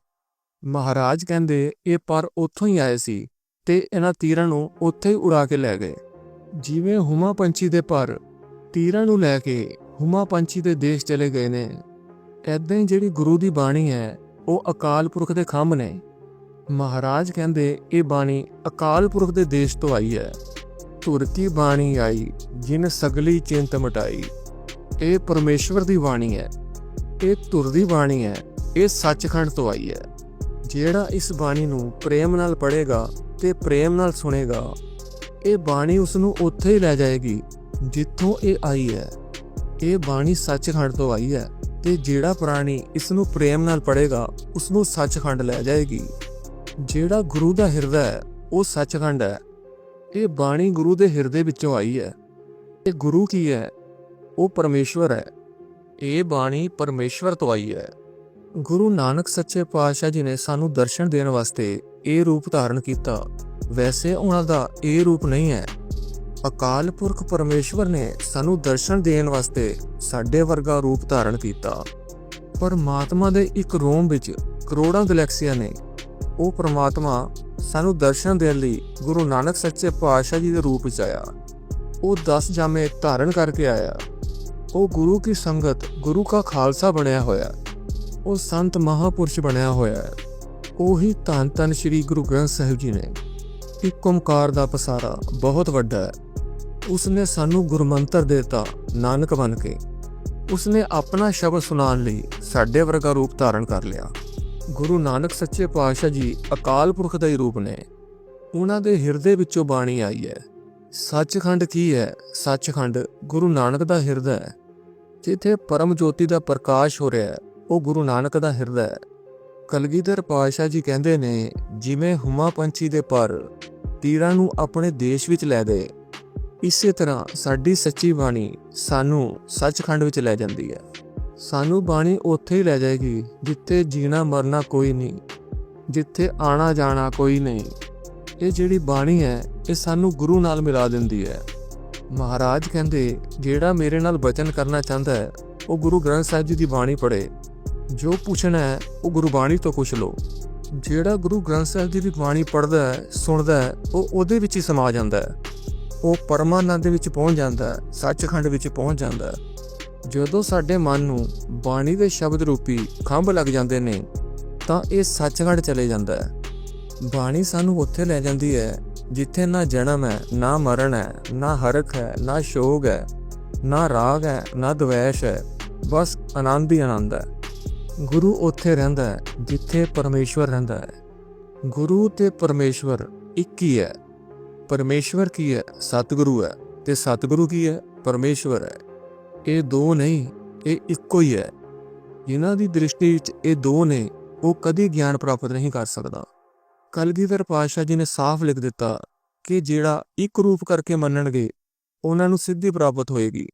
ਮਹਾਰਾਜ ਕਹਿੰਦੇ, ਇਹ ਪਰ ਉੱਥੋਂ ਹੀ ਆਏ ਸੀ ਤੇ ਇਹਨਾਂ ਤੀਰਾਂ ਨੂੰ ਉੱਥੇ ਹੀ ਉਡਾ ਕੇ ਲੈ ਗਏ। ਜਿਵੇਂ ਹੁਮਾ ਪੰਛੀ ਦੇ ਪਰ ਤੀਰਾਂ ਨੂੰ ਲੈ ਕੇ ਹੁਮਾ ਪੰਛੀ ਦੇ ਦੇਸ਼ ਚਲੇ ਗਏ ਨੇ। ਐਦਾਂ ਹੀ ਜਿਹੜੀ ਗੁਰੂ ਦੀ ਬਾਣੀ ਹੈ, ਉਹ ਅਕਾਲ ਪੁਰਖ ਦੇ ਖੰਭ ਨੇ। ਮਹਾਰਾਜ ਕਹਿੰਦੇ, ਇਹ ਬਾਣੀ ਅਕਾਲ ਪੁਰਖ ਦੇ ਦੇਸ਼ ਤੋਂ ਆਈ ਹੈ। ਧੁਰ ਕੀ ਬਾਣੀ ਆਈ, ਜਿਨ ਸਗਲੀ ਚਿੰਤ ਮਟਾਈ। ਇਹ ਪਰਮੇਸ਼ਵਰ ਦੀ ਬਾਣੀ ਹੈ। ਇਹ ਧੁਰ ਦੀ ਬਾਣੀ ਹੈ। ਇਹ ਸੱਚਖੰਡ ਤੋਂ ਆਈ ਹੈ। ਜਿਹੜਾ ਇਸ ਬਾਣੀ ਨੂੰ ਪ੍ਰੇਮ ਨਾਲ ਪੜ੍ਹੇਗਾ ਤੇ ਪ੍ਰੇਮ ਨਾਲ ਸੁਣੇਗਾ, ਇਹ ਬਾਣੀ ਉਸ ਨੂੰ ਉੱਥੇ ਹੀ ਲੈ ਜਾਏਗੀ, ਜਿੱਥੋਂ ਇਹ ਆਈ ਹੈ। ਇਹ ਬਾਣੀ ਸੱਚਖੰਡ ਤੋਂ ਆਈ ਹੈ। ਤੇ ਜਿਹੜਾ ਪ੍ਰਾਣੀ ਇਸ ਨੂੰ ਪ੍ਰੇਮ ਨਾਲ ਪੜ੍ਹੇਗਾ ਉਸ ਨੂੰ ਸੱਚਖੰਡ ਲੈ ਜਾਏਗੀ। ਜਿਹੜਾ ਗੁਰੂ ਦਾ ਹਿਰਦਾ ਹੈ, ਉਹ ਸੱਚਖੰਡ ਹੈ। ਇਹ ਬਾਣੀ ਗੁਰੂ ਦੇ ਹਿਰਦੇ ਵਿੱਚੋਂ ਆਈ ਹੈ। ਇਹ ਗੁਰੂ ਕੀ ਹੈ? ਉਹ ਪਰਮੇਸ਼ਵਰ ਹੈ। ਇਹ ਬਾਣੀ ਪਰਮੇਸ਼ਵਰ ਤੋਂ ਆਈ ਹੈ। ਗੁਰੂ ਨਾਨਕ ਸੱਚੇ ਪਾਤਸ਼ਾਹ ਜੀ ਨੇ ਸਾਨੂੰ ਦਰਸ਼ਨ ਦੇਣ ਵਾਸਤੇ ਇਹ ਰੂਪ ਧਾਰਨ ਕੀਤਾ। ਵੈਸੇ ਉਹਨਾਂ ਦਾ ਇਹ ਰੂਪ ਨਹੀਂ ਹੈ। ਅਕਾਲ ਪੁਰਖ ਪਰਮੇਸ਼ਵਰ ਨੇ ਸਾਨੂੰ ਦਰਸ਼ਨ ਦੇਣ ਵਾਸਤੇ ਸਾਡੇ ਵਰਗਾ ਰੂਪ ਧਾਰਨ ਕੀਤਾ। ਪਰਮਾਤਮਾ ਦੇ ਇੱਕ ਰੋਮ ਵਿੱਚ ਕਰੋੜਾਂ ਗਲੈਕਸੀਆਂ ਨੇ। ਉਹ ਪਰਮਾਤਮਾ ਸਾਨੂੰ ਦਰਸ਼ਨ ਦੇਣ ਲਈ ਗੁਰੂ ਨਾਨਕ ਸੱਚੇ ਪਾਤਸ਼ਾਹ ਜੀ ਦੇ ਰੂਪ ਵਿੱਚ ਆਇਆ। ਉਹ 10 ਜਾਮੇ ਧਾਰਨ ਕਰਕੇ ਆਇਆ। ਉਹ ਗੁਰੂ ਕੀ ਸੰਗਤ, ਗੁਰੂ ਕਾ ਖਾਲਸਾ ਬਣਿਆ ਹੋਇਆ। ਉਹ ਸੰਤ ਮਹਾਪੁਰਸ਼ ਬਣਿਆ ਹੋਇਆ ਹੈ। ਉਹੀ ਧੰਨ ਧੰਨ ਸ੍ਰੀ ਗੁਰੂ ਗ੍ਰੰਥ ਸਾਹਿਬ ਜੀ ਨੇ। ਇੱਕ ਓਮਕਾਰ ਦਾ ਪਸਾਰਾ ਬਹੁਤ ਵੱਡਾ ਹੈ। ਉਸਨੇ ਸਾਨੂੰ ਗੁਰਮੰਤਰ ਦਿੱਤਾ, ਨਾਨਕ ਬਣ ਕੇ। ਉਸਨੇ ਆਪਣਾ ਸ਼ਬਦ ਸੁਣਾਉਣ ਲਈ ਸਾਡੇ ਵਰਗਾ ਰੂਪ ਧਾਰਨ ਕਰ ਲਿਆ। ਗੁਰੂ ਨਾਨਕ ਸੱਚੇ ਪਾਤਸ਼ਾਹ ਜੀ ਅਕਾਲ ਪੁਰਖ ਦਾ ਹੀ ਰੂਪ ਨੇ। ਉਹਨਾਂ ਦੇ ਹਿਰਦੇ ਵਿੱਚੋਂ ਬਾਣੀ ਆਈ ਹੈ। ਸੱਚਖੰਡ ਕੀ ਹੈ? ਸੱਚਖੰਡ ਗੁਰੂ ਨਾਨਕ ਦਾ ਹਿਰਦਾ ਹੈ। ਜਿੱਥੇ ਪਰਮ ਜੋਤੀ ਦਾ ਪ੍ਰਕਾਸ਼ ਹੋ ਰਿਹਾ ਹੈ, ਉਹ ਗੁਰੂ ਨਾਨਕ ਦਾ ਹਿਰਦਾ ਹੈ। ਕਲਗੀਧਰ ਪਾਤਸ਼ਾਹ ਜੀ ਕਹਿੰਦੇ ਨੇ, ਜਿਵੇਂ ਹੁਮਾ ਪੰਛੀ ਦੇ ਪਰ ਤੀਰਾਂ ਨੂੰ ਆਪਣੇ ਦੇਸ਼ ਵਿੱਚ ਲੈ ਗਏ ਇਸੇ ਤਰ੍ਹਾਂ ਸਾਡੀ ਸੱਚੀ ਬਾਣੀ ਸਾਨੂੰ ਸੱਚਖੰਡ ਵਿੱਚ ਲੈ ਜਾਂਦੀ ਹੈ। ਸਾਨੂੰ ਬਾਣੀ ਉੱਥੇ ਹੀ ਲੈ ਜਾਏਗੀ ਜਿੱਥੇ ਜੀਣਾ ਮਰਨਾ ਕੋਈ ਨਹੀਂ, ਜਿੱਥੇ ਆਣਾ ਜਾਣਾ ਕੋਈ ਨਹੀਂ। ਇਹ ਜਿਹੜੀ ਬਾਣੀ ਹੈ, ਇਹ ਸਾਨੂੰ ਗੁਰੂ ਨਾਲ ਮਿਲਾ ਦਿੰਦੀ ਹੈ। ਮਹਾਰਾਜ ਕਹਿੰਦੇ, ਜਿਹੜਾ ਮੇਰੇ ਨਾਲ ਬਚਨ ਕਰਨਾ ਚਾਹੁੰਦਾ ਹੈ, ਉਹ ਗੁਰੂ ਗ੍ਰੰਥ ਸਾਹਿਬ ਜੀ ਦੀ ਬਾਣੀ ਪੜ੍ਹੇ। ਜੋ ਪੁੱਛਣਾ ਹੈ, ਉਹ ਗੁਰਬਾਣੀ ਤੋਂ ਪੁੱਛ ਲਓ। ਜਿਹੜਾ ਗੁਰੂ ਗ੍ਰੰਥ ਸਾਹਿਬ ਜੀ ਦੀ ਬਾਣੀ ਪੜ੍ਹਦਾ ਹੈ, ਸੁਣਦਾ ਹੈ, ਉਹ ਉਹਦੇ ਵਿੱਚ ਹੀ ਸਮਾ ਜਾਂਦਾ ਹੈ। ਉਹ ਪਰਮਾਨੰਦ ਵਿੱਚ ਪਹੁੰਚ ਜਾਂਦਾ, ਸੱਚਖੰਡ ਵਿੱਚ ਪਹੁੰਚ ਜਾਂਦਾ। ਜਦੋਂ ਸਾਡੇ ਮਨ ਨੂੰ ਬਾਣੀ ਦੇ ਸ਼ਬਦ ਰੂਪੀ ਖੰਭ ਲੱਗ ਜਾਂਦੇ ਨੇ, ਤਾਂ ਇਹ ਸੱਚਖੰਡ ਚਲੇ ਜਾਂਦਾ ਹੈ। ਬਾਣੀ ਸਾਨੂੰ ਉੱਥੇ ਲੈ ਜਾਂਦੀ ਹੈ, ਜਿੱਥੇ ਨਾ ਜਨਮ ਹੈ, ਨਾ ਮਰਨ ਹੈ, ਨਾ ਹਰਖ ਹੈ, ਨਾ ਸ਼ੋਗ ਹੈ, ਨਾ ਰਾਗ ਹੈ, ਨਾ ਦਵੇਸ਼ ਹੈ, ਬਸ ਆਨੰਦ ਹੀ ਆਨੰਦ ਹੈ। ਗੁਰੂ ਉੱਥੇ ਰਹਿੰਦਾ ਹੈ, ਜਿੱਥੇ ਪਰਮੇਸ਼ਵਰ ਰਹਿੰਦਾ ਹੈ। ਗੁਰੂ ਤੇ ਪਰਮੇਸ਼ਵਰ ਇੱਕ ਹੀ ਹੈ। ਪਰਮੇਸ਼ਵਰ ਕੀ ਹੈ ਸਤਿਗੁਰੂ ਹੈ ਤੇ ਸਤਿਗੁਰੂ ਕੀ ਹੈ ਪਰਮੇਸ਼ਵਰ ਹੈ ਇਹ ਦੋ ਨਹੀਂ ਇਹ ਇੱਕੋ ਹੀ ਹੈ ਜਿਨ੍ਹਾਂ ਦੀ ਦ੍ਰਿਸ਼ਟੀ ਵਿੱਚ ਇਹ ਦੋ ਨੇ ਉਹ ਕਦੀ ਗਿਆਨ ਪ੍ਰਾਪਤ ਨਹੀਂ ਕਰ ਸਕਦਾ ਕਲਗੀਧਰ ਪਾਤਸ਼ਾਹ ਜੀ ਨੇ ਸਾਫ਼ ਲਿਖ ਦਿੱਤਾ ਕਿ ਜਿਹੜਾ ਇੱਕ ਰੂਪ ਕਰਕੇ ਮੰਨਣਗੇ ਉਹਨਾਂ ਨੂੰ ਸਿੱਧੀ ਪ੍ਰਾਪਤ ਹੋਏਗੀ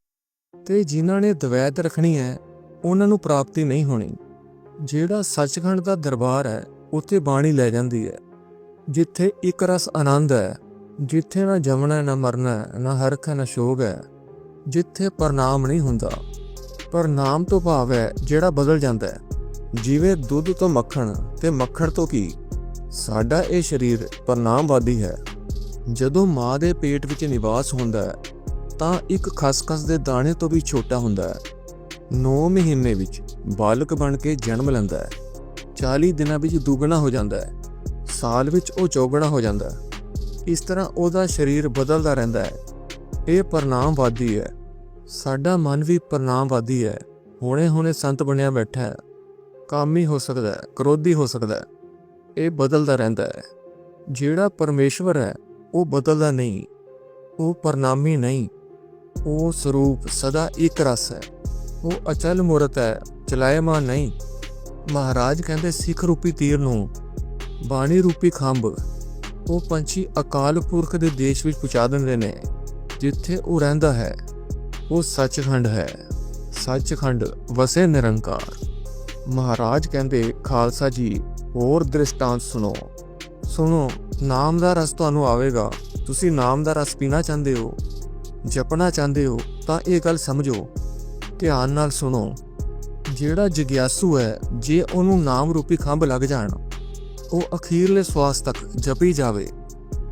ਤੇ ਜਿਨ੍ਹਾਂ ਨੇ ਦਵੈਤ ਰੱਖਣੀ ਹੈ ਉਹਨਾਂ ਨੂੰ ਪ੍ਰਾਪਤੀ ਨਹੀਂ ਹੋਣੀ ਜਿਹੜਾ ਸੱਚਖੰਡ ਦਾ ਦਰਬਾਰ ਹੈ ਉੱਥੇ ਬਾਣੀ ਲੈ ਜਾਂਦੀ ਹੈ ਜਿੱਥੇ ਇੱਕ ਰਸ ਆਨੰਦ ਹੈ ਜਿੱਥੇ ਨਾ ਜਮਣਾ ਨਾ ਮਰਨਾ ਨਾ ਹਰਖ ਹੈ, ਨਾ ਸ਼ੋਗ ਹੈ ਜਿੱਥੇ ਪ੍ਰਣਾਮ ਨਹੀਂ ਹੁੰਦਾ। ਪ੍ਰਣਾਮ ਤੋਂ ਭਾਵ ਹੈ ਜਿਹੜਾ ਬਦਲ ਜਾਂਦਾ ਹੈ। ਜਿਵੇਂ ਦੁੱਧ ਤੋਂ ਮੱਖਣ ਤੇ ਮੱਖਣ ਤੋਂ ਕੀ ਸਾਡਾ ਇਹ ਸਰੀਰ ਪ੍ਰਣਾਮਵਾਦੀ ਹੈ। ਜਦੋਂ ਮਾਂ ਦੇ ਪੇਟ ਵਿੱਚ ਨਿਵਾਸ ਹੁੰਦਾ ਹੈ ਤਾਂ ਇੱਕ ਖਸਖਸ ਦੇ ਦਾਣੇ ਤੋਂ ਵੀ ਛੋਟਾ ਹੁੰਦਾ ਹੈ। 9 ਮਹੀਨੇ ਵਿੱਚ ਬਾਲਕ ਬਣ ਕੇ ਜਨਮ ਲੈਂਦਾ ਹੈ। 40 ਦਿਨਾਂ ਵਿੱਚ ਦੁੱਗਣਾ ਹੋ ਜਾਂਦਾ ਹੈ। ਸਾਲ ਵਿੱਚ ਉਹ ਚੌਗਣਾ ਹੋ ਜਾਂਦਾ ਹੈ। ਇਸ ਤਰ੍ਹਾਂ ਉਹਦਾ ਸਰੀਰ ਬਦਲਦਾ ਰਹਿੰਦਾ ਹੈ। ਇਹ ਪ੍ਰਣਾਮਵਾਦੀ ਹੈ। ਸਾਡਾ ਮਨ ਵੀ ਪ੍ਰਣਾਮਵਾਦੀ ਹੈ। ਹੁਣੇ ਹੁਣੇ ਸੰਤ ਬਣਿਆ ਬੈਠਾ ਹੈ। ਕਾਮੀ ਹੋ ਸਕਦਾ ਹੈ, ਕ੍ਰੋਧੀ ਹੋ ਸਕਦਾ ਹੈ। ਇਹ ਬਦਲਦਾ ਰਹਿੰਦਾ ਹੈ। ਜਿਹੜਾ ਪਰਮੇਸ਼ਵਰ ਹੈ, ਉਹ ਬਦਲਦਾ ਨਹੀਂ। ਉਹ ਪ੍ਰਣਾਮੀ ਨਹੀਂ। ਉਹ ਸਰੂਪ ਸਦਾ ਇੱਕ ਰਸ ਹੈ। ਉਹ ਅਚਲ ਮੂਰਤ ਹੈ, ਚਲਾਇਮਾਨ ਨਹੀਂ। ਮਹਾਰਾਜ ਕਹਿੰਦੇ ਸਿੱਖ ਰੂਪੀ ਤੀਰ ਨੂੰ, ਬਾਣੀ ਰੂਪੀ ਖੰਭ। ਉਹ ਪੰਛੀ ਅਕਾਲ ਪੁਰਖ ਦੇ ਦੇਸ਼ ਵਿੱਚ ਪਹੁੰਚਾ ਦਿੰਦੇ ਨੇ, ਜਿੱਥੇ ਉਹ ਰਹਿੰਦਾ ਹੈ। ਉਹ ਸੱਚਖੰਡ ਹੈ। ਸੱਚਖੰਡ ਵਸੇ ਨਿਰੰਕਾਰ। ਮਹਾਰਾਜ ਕਹਿੰਦੇ, ਖਾਲਸਾ ਜੀ, ਹੋਰ ਦ੍ਰਿਸ਼ਟਾਂਤ ਸੁਣੋ। ਸੁਣੋ, ਨਾਮ ਦਾ ਰਸ ਤੁਹਾਨੂੰ ਆਵੇਗਾ। ਤੁਸੀਂ ਨਾਮ ਦਾ ਰਸ ਪੀਣਾ ਚਾਹੁੰਦੇ ਹੋ, ਜਪਣਾ ਚਾਹੁੰਦੇ ਹੋ, ਤਾਂ ਇਹ ਗੱਲ ਸਮਝੋ। ਧਿਆਨ ਨਾਲ ਸੁਣੋ। ਜਿਹੜਾ ਜਗਿਆਸੂ ਹੈ, ਜੇ ਉਹਨੂੰ ਨਾਮ ਰੂਪੀ ਖੰਭ ਲੱਗ ਜਾਣ ਉਹ ਅਖੀਰਲੇ ਸਵਾਸ ਤੱਕ ਜਪੀ ਜਾਵੇ।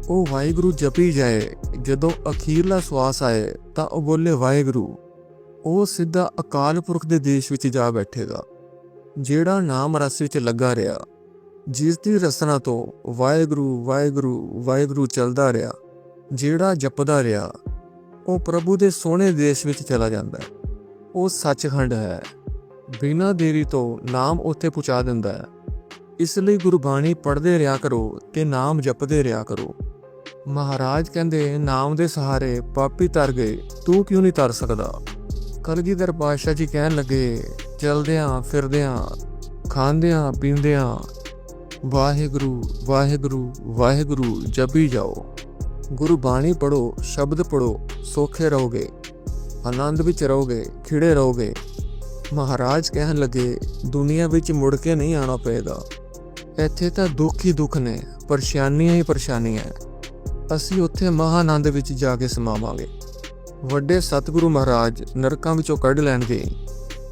ਉਹ ਵਾਹਿਗੁਰੂ ਜਪੀ ਜਾਏ। ਜਦੋਂ ਅਖੀਰਲਾ ਸਵਾਸ ਆਏ ਤਾਂ ਉਹ ਬੋਲੇ, ਵਾਹਿਗੁਰੂ, ਉਹ ਸਿੱਧਾ ਅਕਾਲ ਪੁਰਖ ਦੇ ਦੇਸ਼ ਵਿੱਚ ਜਾ ਬੈਠੇਗਾ, ਜਿਹੜਾ ਨਾਮ ਰਸ ਵਿੱਚ ਲੱਗਾ ਰਿਹਾ, ਜਿਸ ਦੀ ਰਸਨਾ ਤੋਂ ਵਾਹਿਗੁਰੂ ਵਾਹਿਗੁਰੂ ਵਾਹਿਗੁਰੂ ਚੱਲਦਾ ਰਿਹਾ, ਜਿਹੜਾ ਜਪਦਾ ਰਿਹਾ, ਉਹ ਪ੍ਰਭੂ ਦੇ ਸੋਹਣੇ ਦੇਸ਼ ਵਿੱਚ ਚਲਾ ਜਾਂਦਾ ਹੈ। ਉਹ ਸੱਚਖੰਡ ਹੈ। ਬਿਨਾਂ ਦੇਰੀ ਤੋਂ ਨਾਮ ਉੱਥੇ ਪਹੁੰਚਾ ਦਿੰਦਾ ਹੈ। ਇਸ ਲਈ ਗੁਰਬਾਣੀ ਪੜ੍ਹਦੇ ਰਿਹਾ ਕਰੋ ਤੇ ਨਾਮ ਜਪਦੇ ਰਿਹਾ ਕਰੋ। ਮਹਾਰਾਜ ਕਹਿੰਦੇ, ਨਾਮ ਦੇ ਸਹਾਰੇ ਪਾਪੀ ਤਰ ਗਏ, ਤੂੰ ਕਿਉਂ ਨਹੀਂ ਤਰ ਸਕਦਾ? ਕਲਗੀਧਰ ਪਾਤਸ਼ਾਹ ਜੀ ਕਹਿਣ ਲੱਗੇ, ਚਲਦਿਆਂ, ਫਿਰਦਿਆਂ, ਖਾਂਦਿਆਂ, ਪੀਂਦਿਆਂ, ਵਾਹਿਗੁਰੂ ਵਾਹਿਗੁਰੂ ਵਾਹਿਗੁਰੂ, ਜਪੀ ਜਾਓ। ਗੁਰਬਾਣੀ ਪੜੋ ਸ਼ਬਦ ਪੜੋ ਸੋਖੇ ਰਹੋਗੇ, ਆਨੰਦ ਵਿੱਚ ਰਹੋਗੇ, ਖਿੜੇ ਰਹੋਗੇ। ਮਹਾਰਾਜ ਕਹਿਣ ਲੱਗੇ, ਦੁਨੀਆ ਵਿੱਚ ਮੁੜ ਕੇ ਨਹੀਂ ਆਣਾ ਪਏਗਾ। ਇੱਥੇ ਤਾਂ ਦੁੱਖ ਹੀ ਦੁੱਖ ਨੇ, ਪਰੇਸ਼ਾਨੀਆਂ ਹੀ ਪਰੇਸ਼ਾਨੀਆਂ ਅਸੀਂ ਉੱਥੇ ਮਹਾਨੰਦ ਵਿੱਚ ਜਾ ਕੇ ਸਮਾਵਾਂਗੇ। ਵੱਡੇ ਸਤਿਗੁਰੂ ਮਹਾਰਾਜ ਨਰਕਾਂ ਵਿੱਚੋਂ ਕੱਢ ਲੈਣਗੇ।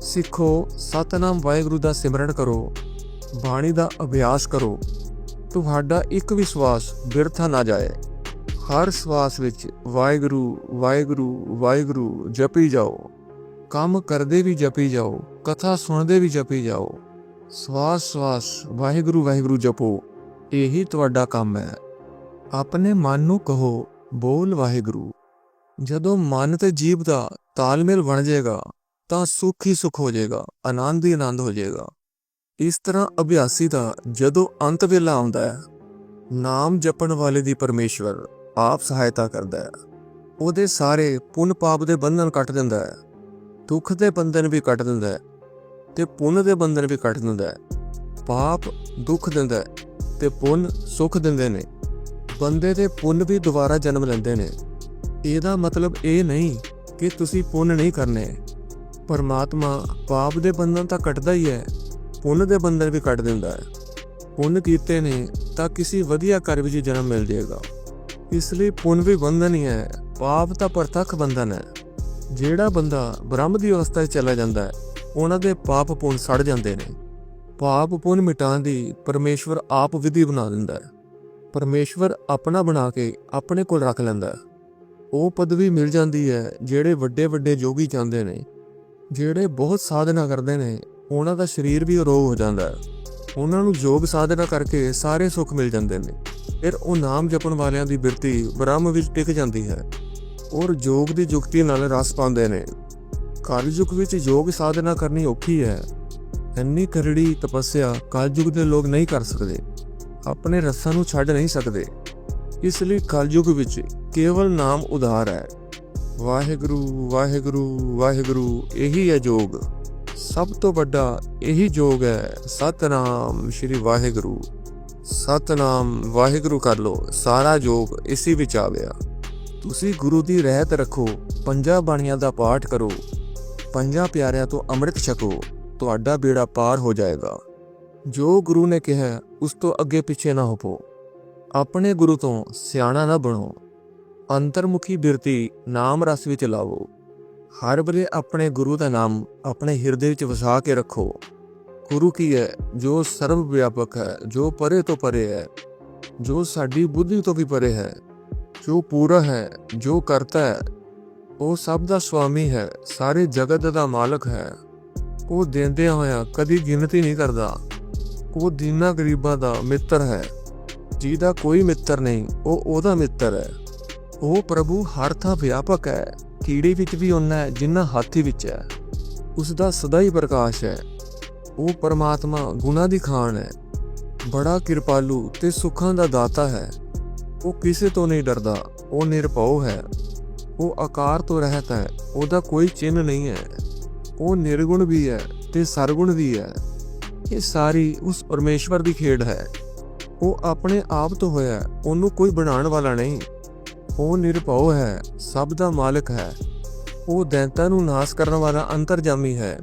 ਸਿੱਖੋ, ਸਤਨਾਮ ਵਾਹਿਗੁਰੂ ਦਾ ਸਿਮਰਨ ਕਰੋ। ਬਾਣੀ ਦਾ ਅਭਿਆਸ ਕਰੋ। ਤੁਹਾਡਾ ਇੱਕ ਵਿਸਵਾਸ ਬਿਰਥਾ ਨਾ ਜਾਏ। ਹਰ ਸਵਾਸ ਵਿੱਚ ਵਾਹਿਗੁਰੂ ਵਾਹਿਗੁਰੂ ਵਾਹਿਗੁਰੂ ਜਪੀ ਜਾਓ। ਕੰਮ ਕਰਦੇ ਵੀ ਜਪੀ ਜਾਓ। ਕਥਾ ਸੁਣਦੇ ਵੀ ਜਪੀ ਜਾਓ। ਸਵਾਸ ਸਵਾਸ, ਵਾਹਿਗੁਰੂ ਵਾਹਿਗੁਰੂ ਜਪੋ। ਇਹੀ ਤੁਹਾਡਾ ਕੰਮ ਹੈ। ਆਪਣੇ ਮਨ ਨੂੰ ਕਹੋ, ਬੋਲ ਵਾਹਿਗੁਰੂ। ਜਦੋਂ ਮਨ ਤੇ ਜੀਭ ਦਾ ਤਾਲਮੇਲ ਬਣ ਜਾਏਗਾ, ਤਾਂ ਸੁੱਖ ਹੀ ਸੁੱਖ ਹੋ ਜਾਏਗਾ, ਆਨੰਦ ਹੀ ਆਨੰਦ ਹੋ ਜਾਏਗਾ। ਇਸ ਤਰ੍ਹਾਂ ਅਭਿਆਸੀ ਦਾ ਜਦੋਂ ਅੰਤ ਵੇਲਾ ਆਉਂਦਾ ਹੈ, ਨਾਮ ਜਪਣ ਵਾਲੇ ਦੀ ਪਰਮੇਸ਼ਵਰ ਆਪ ਸਹਾਇਤਾ ਕਰਦਾ ਹੈ। ਉਹਦੇ ਸਾਰੇ ਪੁੰਨ ਪਾਪ ਦੇ ਬੰਧਨ ਕੱਟ ਦਿੰਦਾ ਹੈ। ਦੁੱਖ ਦੇ ਬੰਧਨ ਵੀ ਕੱਟ ਦਿੰਦਾ ਹੈ। ਤੇ ਪੁੰਨ ਦੇ ਬੰਧਨ ਵੀ ਕੱਟ ਦਿੰਦਾ ਹੈ। ਪਾਪ ਦੁੱਖ ਦਿੰਦਾ ਹੈ ਤੇ ਪੁੰਨ ਸੁੱਖ ਦਿੰਦੇ ਨੇ। ਬੰਦੇ ਦੇ ਪੁੰਨ ਵੀ ਦੁਬਾਰਾ ਜਨਮ ਲੈਂਦੇ ਨੇ। ਇਹਦਾ ਮਤਲਬ ਇਹ ਨਹੀਂ ਕਿ ਤੁਸੀਂ ਪੁੰਨ ਨਹੀਂ ਕਰਨੇ। ਪਰਮਾਤਮਾ ਪਾਪ ਦੇ ਬੰਧਨ ਤਾਂ ਕੱਟਦਾ ਹੀ ਹੈ, ਪੁੰਨ ਦੇ ਬੰਧਨ ਵੀ ਕੱਟ ਦਿੰਦਾ ਹੈ। ਪੁੰਨ ਕੀਤੇ ਨੇ ਤਾਂ ਕਿਸੇ ਵਧੀਆ ਘਰ ਵਿੱਚ ਜਨਮ ਮਿਲ ਜਾਏਗਾ। ਇਸ ਲਈ ਪੁੰਨ ਵੀ ਬੰਧਨ ਹੀ ਹੈ, ਪਾਪ ਤਾਂ ਪ੍ਰਤੱਖ ਬੰਧਨ ਹੈ। ਜਿਹੜਾ ਬੰਦਾ ਬ੍ਰਹਮ ਦੀ ਅਵਸਥਾ 'ਚ ਚਲਾ ਜਾਂਦਾ ਹੈ ਉਹਨਾਂ ਦੇ ਪਾਪ ਪੁੰਨ ਸੜ ਜਾਂਦੇ ਨੇ। ਪਾਪ ਪੁੰਨ ਮਿਟਾਉਣ ਦੀ ਪਰਮੇਸ਼ਵਰ ਆਪ ਵਿਧੀ ਬਣਾ ਦਿੰਦਾ ਹੈ। ਪਰਮੇਸ਼ਵਰ ਆਪਣਾ ਬਣਾ ਕੇ ਆਪਣੇ ਕੋਲ ਰੱਖ ਲੈਂਦਾ ਹੈ। ਉਹ ਪਦਵੀ ਮਿਲ ਜਾਂਦੀ ਹੈ ਜਿਹੜੇ ਵੱਡੇ ਵੱਡੇ ਜੋਗੀ ਚਾਹੁੰਦੇ ਨੇ। ਜਿਹੜੇ ਬਹੁਤ ਸਾਧਨਾ ਕਰਦੇ ਨੇ, ਉਹਨਾਂ ਦਾ ਸਰੀਰ ਵੀ ਰੋਗ ਹੋ ਜਾਂਦਾ ਹੈ। ਉਹਨਾਂ ਨੂੰ ਯੋਗ ਸਾਧਨਾ ਕਰਕੇ ਸਾਰੇ ਸੁੱਖ ਮਿਲ ਜਾਂਦੇ ਨੇ। ਫਿਰ ਉਹ ਨਾਮ ਜਪਣ ਵਾਲਿਆਂ ਦੀ ਬਿਰਤੀ ਬ੍ਰਹਮ ਵਿੱਚ ਟਿਕ ਜਾਂਦੀ ਹੈ। ਔਰ ਯੋਗ ਦੀ ਜੁਗਤੀ ਨਾਲ ਰਸ ਪਾਉਂਦੇ ਨੇ। ਕਲਯੁਗ ਵਿੱਚ ਯੋਗ ਸਾਧਨਾ ਕਰਨੀ ਔਖੀ ਹੈ। ਇੰਨੀ ਕਰੜੀ ਤਪੱਸਿਆ ਕਲਯੁਗ ਦੇ ਲੋਕ ਨਹੀਂ ਕਰ ਸਕਦੇ। ਆਪਣੇ ਰਸਾਂ ਨੂੰ ਛੱਡ ਨਹੀਂ ਸਕਦੇ। ਇਸ ਲਈ ਕਲਯੁਗ ਵਿੱਚ ਕੇਵਲ ਨਾਮ ਉਧਾਰ ਹੈ। ਵਾਹਿਗੁਰੂ ਵਾਹਿਗੁਰੂ ਵਾਹਿਗੁਰੂ, ਇਹੀ ਹੈ ਯੋਗ। ਸਭ ਤੋਂ ਵੱਡਾ ਇਹੀ ਯੋਗ ਹੈ, ਸਤਨਾਮ ਸ਼੍ਰੀ ਵਾਹਿਗੁਰੂ। ਸਤਨਾਮ, ਵਾਹਿਗੁਰੂ ਕਰ ਲੋ ਸਾਰਾ ਯੋਗ ਇਸੇ ਵਿੱਚ ਆ ਗਿਆ। ਤੁਸੀਂ ਗੁਰੂ ਦੀ ਰਹਿਤ ਰੱਖੋ, ਪੰਜਾਂ ਬਾਣੀਆਂ ਦਾ ਪਾਠ ਕਰੋ। ਪੰਜਾਂ ਪਿਆਰਿਆਂ ਤੋਂ ਅੰਮ੍ਰਿਤ ਛਕੋ, ਤੁਹਾਡਾ ਬੇੜਾ ਪਾਰ ਹੋ ਜਾਏਗਾ। ਜੋ ਗੁਰੂ ਨੇ ਕਿਹਾ, ਉਸ ਤੋਂ ਅੱਗੇ ਪਿੱਛੇ ਨਾ ਹੋਵੋ। ਆਪਣੇ ਗੁਰੂ ਤੋਂ ਸਿਆਣਾ ਨਾ ਬਣੋ। ਅੰਤਰਮੁਖੀ ਬਿਰਤੀ ਨਾਮ ਰਸ ਵਿੱਚ ਲਾਵੋ। ਹਰ ਵੇਲੇ ਆਪਣੇ ਗੁਰੂ ਦਾ ਨਾਮ ਆਪਣੇ ਹਿਰਦੇ ਵਿੱਚ ਵਸਾ ਕੇ ਰੱਖੋ। ਗੁਰੂ ਕੀ ਹੈ, ਜੋ ਸਰਵ ਵਿਆਪਕ ਹੈ, ਜੋ ਪਰੇ ਤੋਂ ਪਰੇ ਹੈ, ਜੋ ਸਾਡੀ ਬੁੱਧੀ ਤੋਂ ਵੀ ਪਰੇ ਹੈ, ਜੋ ਪੂਰਾ ਹੈ, ਜੋ ਕਰਤਾ ਹੈ ਉਹ ਸਭ ਦਾ ਸੁਆਮੀ ਹੈ, ਸਾਰੇ ਜਗਤ ਦਾ ਮਾਲਕ ਹੈ। ਉਹ ਦਿੰਦਿਆਂ ਹੋਇਆ ਕਦੀ ਗਿਣਤੀ ਨਹੀਂ ਕਰਦਾ। ਉਹ ਦੀਨਾ ਗਰੀਬਾਂ ਦਾ ਮਿੱਤਰ ਹੈ। ਜਿਹਦਾ ਕੋਈ ਮਿੱਤਰ ਨਹੀਂ, ਉਹ ਉਹਦਾ ਮਿੱਤਰ ਹੈ। ਉਹ ਪ੍ਰਭੂ ਹਰ ਥਾਂ ਵਿਆਪਕ ਹੈ। ਕੀੜੇ ਵਿੱਚ ਵੀ ਉਹਨਾਂ ਹੈ ਜਿੰਨਾ ਹਾਥੀ ਵਿੱਚ ਹੈ। ਉਸ ਦਾ ਸਦਾ ਹੀ ਪ੍ਰਕਾਸ਼ ਹੈ। ਉਹ ਪਰਮਾਤਮਾ ਗੁਨਾ ਦੀ ਖਾਨ ਹੈ। ਬੜਾ ਕਿਰਪਾਲੂ ਤੇ ਸੁੱਖਾਂ ਦਾ ਦਾਤਾ ਹੈ। ਉਹ ਕਿਸੇ ਤੋਂ ਨਹੀਂ ਡਰਦਾ, ਉਹ ਨਿਰਭਉ ਹੈ। ਉਹ ਆਕਾਰ ਤੋਂ ਰਹਿਤ ਹੈ, ਉਹਦਾ ਕੋਈ ਚਿੰਨ ਨਹੀਂ ਹੈ। ਉਹ ਨਿਰਗੁਣ ਵੀ ਹੈ ਤੇ ਸਰਗੁਣ ਵੀ ਹੈ। ਇਹ ਸਾਰੀ ਉਸ ਪਰਮੇਸ਼ਵਰ ਦੀ ਖੇਡ ਹੈ। ਉਹ ਆਪਣੇ ਆਪ ਤੋਂ ਹੋਇਆ, ਉਹਨੂੰ ਕੋਈ ਬਣਾਉਣ ਵਾਲਾ ਨਹੀਂ। ਉਹ ਨਿਰਭਉ ਹੈ, ਸਭ ਦਾ ਮਾਲਕ ਹੈ। ਉਹ ਦੈਂਤਾਂ ਨੂੰ ਨਾਸ ਕਰਨ ਵਾਲਾ ਅੰਤਰਜਾਮੀ ਹੈ।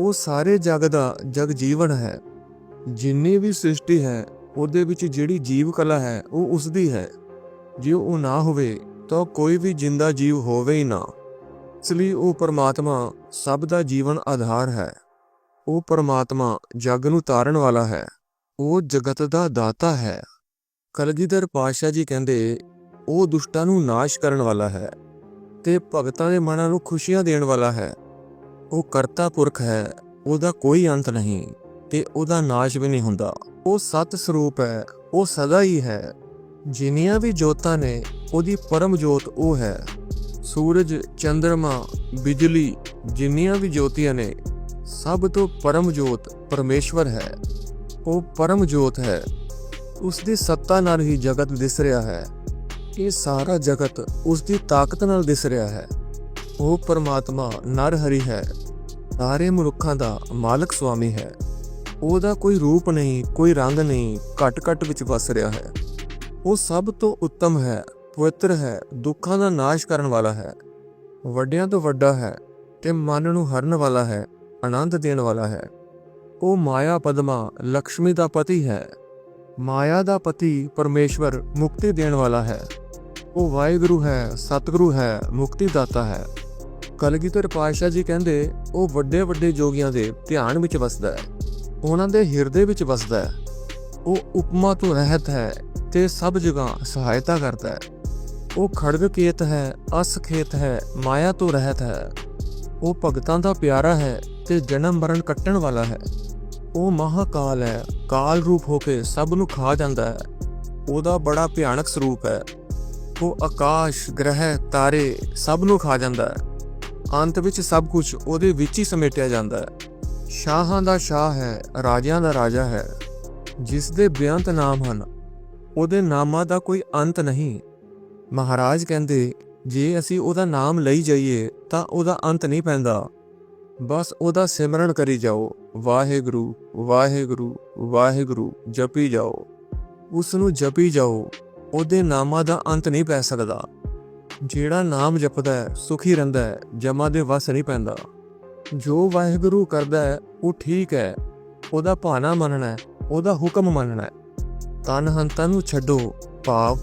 ਉਹ ਸਾਰੇ ਜਗ ਦਾ ਜਗ ਜੀਵਨ ਹੈ। ਜਿੰਨੀ ਵੀ ਸ੍ਰਿਸ਼ਟੀ ਹੈ, ਉਹਦੇ ਵਿੱਚ ਜਿਹੜੀ ਜੀਵ ਕਲਾ ਹੈ, ਉਹ ਉਸ ਦੀ ਹੈ। ਜੇ ਉਹ ਨਾ ਹੋਵੇ ਤਾਂ ਕੋਈ ਵੀ ਜਿੰਦਾ ਜੀਵ ਹੋਵੇ ਹੀ ਨਾ। ਇਸ ਲਈ ਉਹ ਪਰਮਾਤਮਾ ਸਭ ਦਾ ਜੀਵਨ ਆਧਾਰ ਹੈ। ਉਹ ਪਰਮਾਤਮਾ ਜਗ ਨੂੰ ਤਾਰਨ ਵਾਲਾ ਹੈ। ਉਹ ਜਗਤ ਦਾ ਦਾਤਾ ਹੈ। ਕਲਗੀਧਰ ਪਾਤਸ਼ਾਹ ਜੀ ਕਹਿੰਦੇ, ਉਹ ਦੁਸ਼ਟਾਂ ਨੂੰ ਨਾਸ਼ ਕਰਨ ਵਾਲਾ ਹੈ ਤੇ ਭਗਤਾਂ ਦੇ ਮਨਾਂ ਨੂੰ ਖੁਸ਼ੀਆਂ ਦੇਣ ਵਾਲਾ ਹੈ। ਉਹ ਕਰਤਾ ਪੁਰਖ ਹੈ, ਉਹਦਾ ਕੋਈ ਅੰਤ ਨਹੀਂ ਤੇ ਉਹਦਾ ਨਾਸ਼ ਵੀ ਨਹੀਂ ਹੁੰਦਾ। ਉਹ ਸਤ ਸਰੂਪ ਹੈ, ਉਹ ਸਦਾ ਹੀ ਹੈ। ਜਿੰਨੀਆਂ ਵੀ ਜੋਤਾਂ ਨੇ, ਉਹਦੀ ਪਰਮ ਜੋਤ ਉਹ ਹੈ। ਸੂਰਜ ਚੰ드ਰਮਾ ਬਿਜਲੀ, ਜਿੰਨੀਆਂ ਵੀ ਜੋਤੀਆਂ ਨੇ, ਸਭ ਤੋਂ ਪਰਮ ਜੋਤ ਪਰਮੇਸ਼ਵਰ ਹੈ। ਉਹ ਪਰਮ ਜੋਤ ਹੈ। ਉਸ ਦੀ ਸੱਤਾ ਨਾਲ ਹੀ ਜਗਤ ਦਿਸ ਰਿਹਾ ਹੈ। ਇਹ ਸਾਰਾ ਜਗਤ ਉਸ ਦੀ ਤਾਕਤ ਨਾਲ ਦਿਸ ਰਿਹਾ ਹੈ। ਉਹ ਪਰਮਾਤਮਾ ਨਰ ਹਰੀ ਹੈ। ਸਾਰੇ ਮਨੁੱਖਾਂ ਦਾ ਮਾਲਕ ਸੁਆਮੀ ਹੈ। ਉਹਦਾ ਕੋਈ ਰੂਪ ਨਹੀਂ, ਕੋਈ ਰੰਗ ਨਹੀਂ ਘਟ ਘਟ ਵਿੱਚ ਵਸ ਰਿਹਾ ਹੈ। ਉਹ ਸਭ ਤੋਂ ਉੱਤਮ ਹੈ, ਪਵਿੱਤਰ ਹੈ, ਦੁੱਖਾਂ ਦਾ ਨਾਸ਼ ਕਰਨ ਵਾਲਾ ਹੈ। ਵੱਡਿਆਂ ਤੋਂ ਵੱਡਾ ਹੈ ਤੇ ਮਨ ਨੂੰ ਹਰਨ ਵਾਲਾ ਹੈ, ਆਨੰਦ ਦੇਣ ਵਾਲਾ ਹੈ। ਉਹ ਮਾਇਆ ਪਦਮਾ ਲక్ష్ਮੀ ਦਾ ਪਤੀ ਹੈ। ਮਾਇਆ ਦਾ ਪਤੀ ਪਰਮੇਸ਼ਵਰ, ਮੁਕਤੀ ਦੇਣ ਵਾਲਾ ਹੈ। ਉਹ ਵਾਹਿਗੁਰੂ ਹੈ, ਸਤਿਗੁਰੂ ਹੈ ਮੁਕਤੀ ਦਾਤਾ ਹੈ। ਕਲਗੀਧਰ ਪਾਤਸ਼ਾਹ ਜੀ ਕਹਿੰਦੇ, ਉਹ ਵੱਡੇ ਵੱਡੇ ਜੋਗੀਆਂ ਦੇ ਧਿਆਨ ਵਿੱਚ ਵਸਦਾ ਹੈ। ਉਹਨਾਂ ਦੇ ਹਿਰਦੇ ਵਿੱਚ ਵਸਦਾ ਹੈ। ਉਹ ਉਪਮਾ ਤੋਂ ਰਹਿਤ ਹੈ। ਤੇ ਸਭ ਜਗ੍ਹਾ ਸਹਾਇਤਾ ਕਰਦਾ ਹੈ। ਉਹ ਖੜਗ ਕੇਤ ਹੈ, ਅਸ ਖੇਤ ਹੈ, ਮਾਇਆ ਤੋਂ ਰਹਿਤ ਹੈ। ਉਹ ਭਗਤਾਂ ਦਾ ਪਿਆਰਾ ਹੈ ਤੇ ਜਨਮ ਮਰਨ ਕੱਟਣ ਵਾਲਾ ਹੈ। ਉਹ ਮਹਾਕਾਲ ਹੈ, ਕਾਲ ਰੂਪ ਹੋ ਕੇ ਸਭ ਨੂੰ ਖਾ ਜਾਂਦਾ ਹੈ। ਉਹਦਾ ਬੜਾ ਭਿਆਨਕ ਸਰੂਪ ਹੈ। ਉਹ ਆਕਾਸ਼, ਗ੍ਰਹਿ, ਤਾਰੇ ਸਭ ਨੂੰ ਖਾ ਜਾਂਦਾ ਹੈ। ਅੰਤ ਵਿੱਚ ਸਭ ਕੁਝ ਉਹਦੇ ਵਿੱਚ ਹੀ ਸਮੇਟਿਆ ਜਾਂਦਾ ਹੈ। ਸ਼ਾਹਾਂ ਦਾ ਸ਼ਾਹ ਹੈ, ਰਾਜਿਆਂ ਦਾ ਰਾਜਾ ਹੈ। ਜਿਸ ਦੇ ਬੇਅੰਤ ਨਾਮ ਹਨ ਉਹਦੇ ਨਾਮਾਂ ਦਾ ਕੋਈ ਅੰਤ ਨਹੀਂ। ਮਹਾਰਾਜ ਕਹਿੰਦੇ, ਜੇ ਅਸੀਂ ਉਹਦਾ ਨਾਮ ਲਈ ਜਾਈਏ, ਤਾਂ ਉਹਦਾ ਅੰਤ ਨਹੀਂ ਪੈਂਦਾ। ਬਸ ਉਹਦਾ ਸਿਮਰਨ ਕਰੀ ਜਾਓ। ਵਾਹਿਗੁਰੂ ਵਾਹਿਗੁਰੂ ਵਾਹਿਗੁਰੂ, ਜਪੀ ਜਾਓ। ਉਸ ਨੂੰ ਜਪੀ ਜਾਓ। ਉਹਦੇ ਨਾਮਾਂ ਦਾ ਅੰਤ ਨਹੀਂ ਪੈ ਸਕਦਾ। ਜਿਹੜਾ ਨਾਮ ਜਪਦਾ ਹੈ, ਸੁਖੀ ਰਹਿੰਦਾ ਹੈ, ਜਮਾ ਦੇ ਵਸ ਨਹੀਂ ਪੈਂਦਾ। ਜੋ ਵਾਹਿਗੁਰੂ ਕਰਦਾ ਹੈ, ਉਹ ਠੀਕ ਹੈ। ਉਹਦਾ ਭਾਣਾ ਮੰਨਣਾ ਹੈ, ਉਹਦਾ ਹੁਕਮ ਮੰਨਣਾ ਹੈ। ਤਨ ਹੰਤਾ ਨੂੰ ਛੱਡੋ। ਭਾਵ,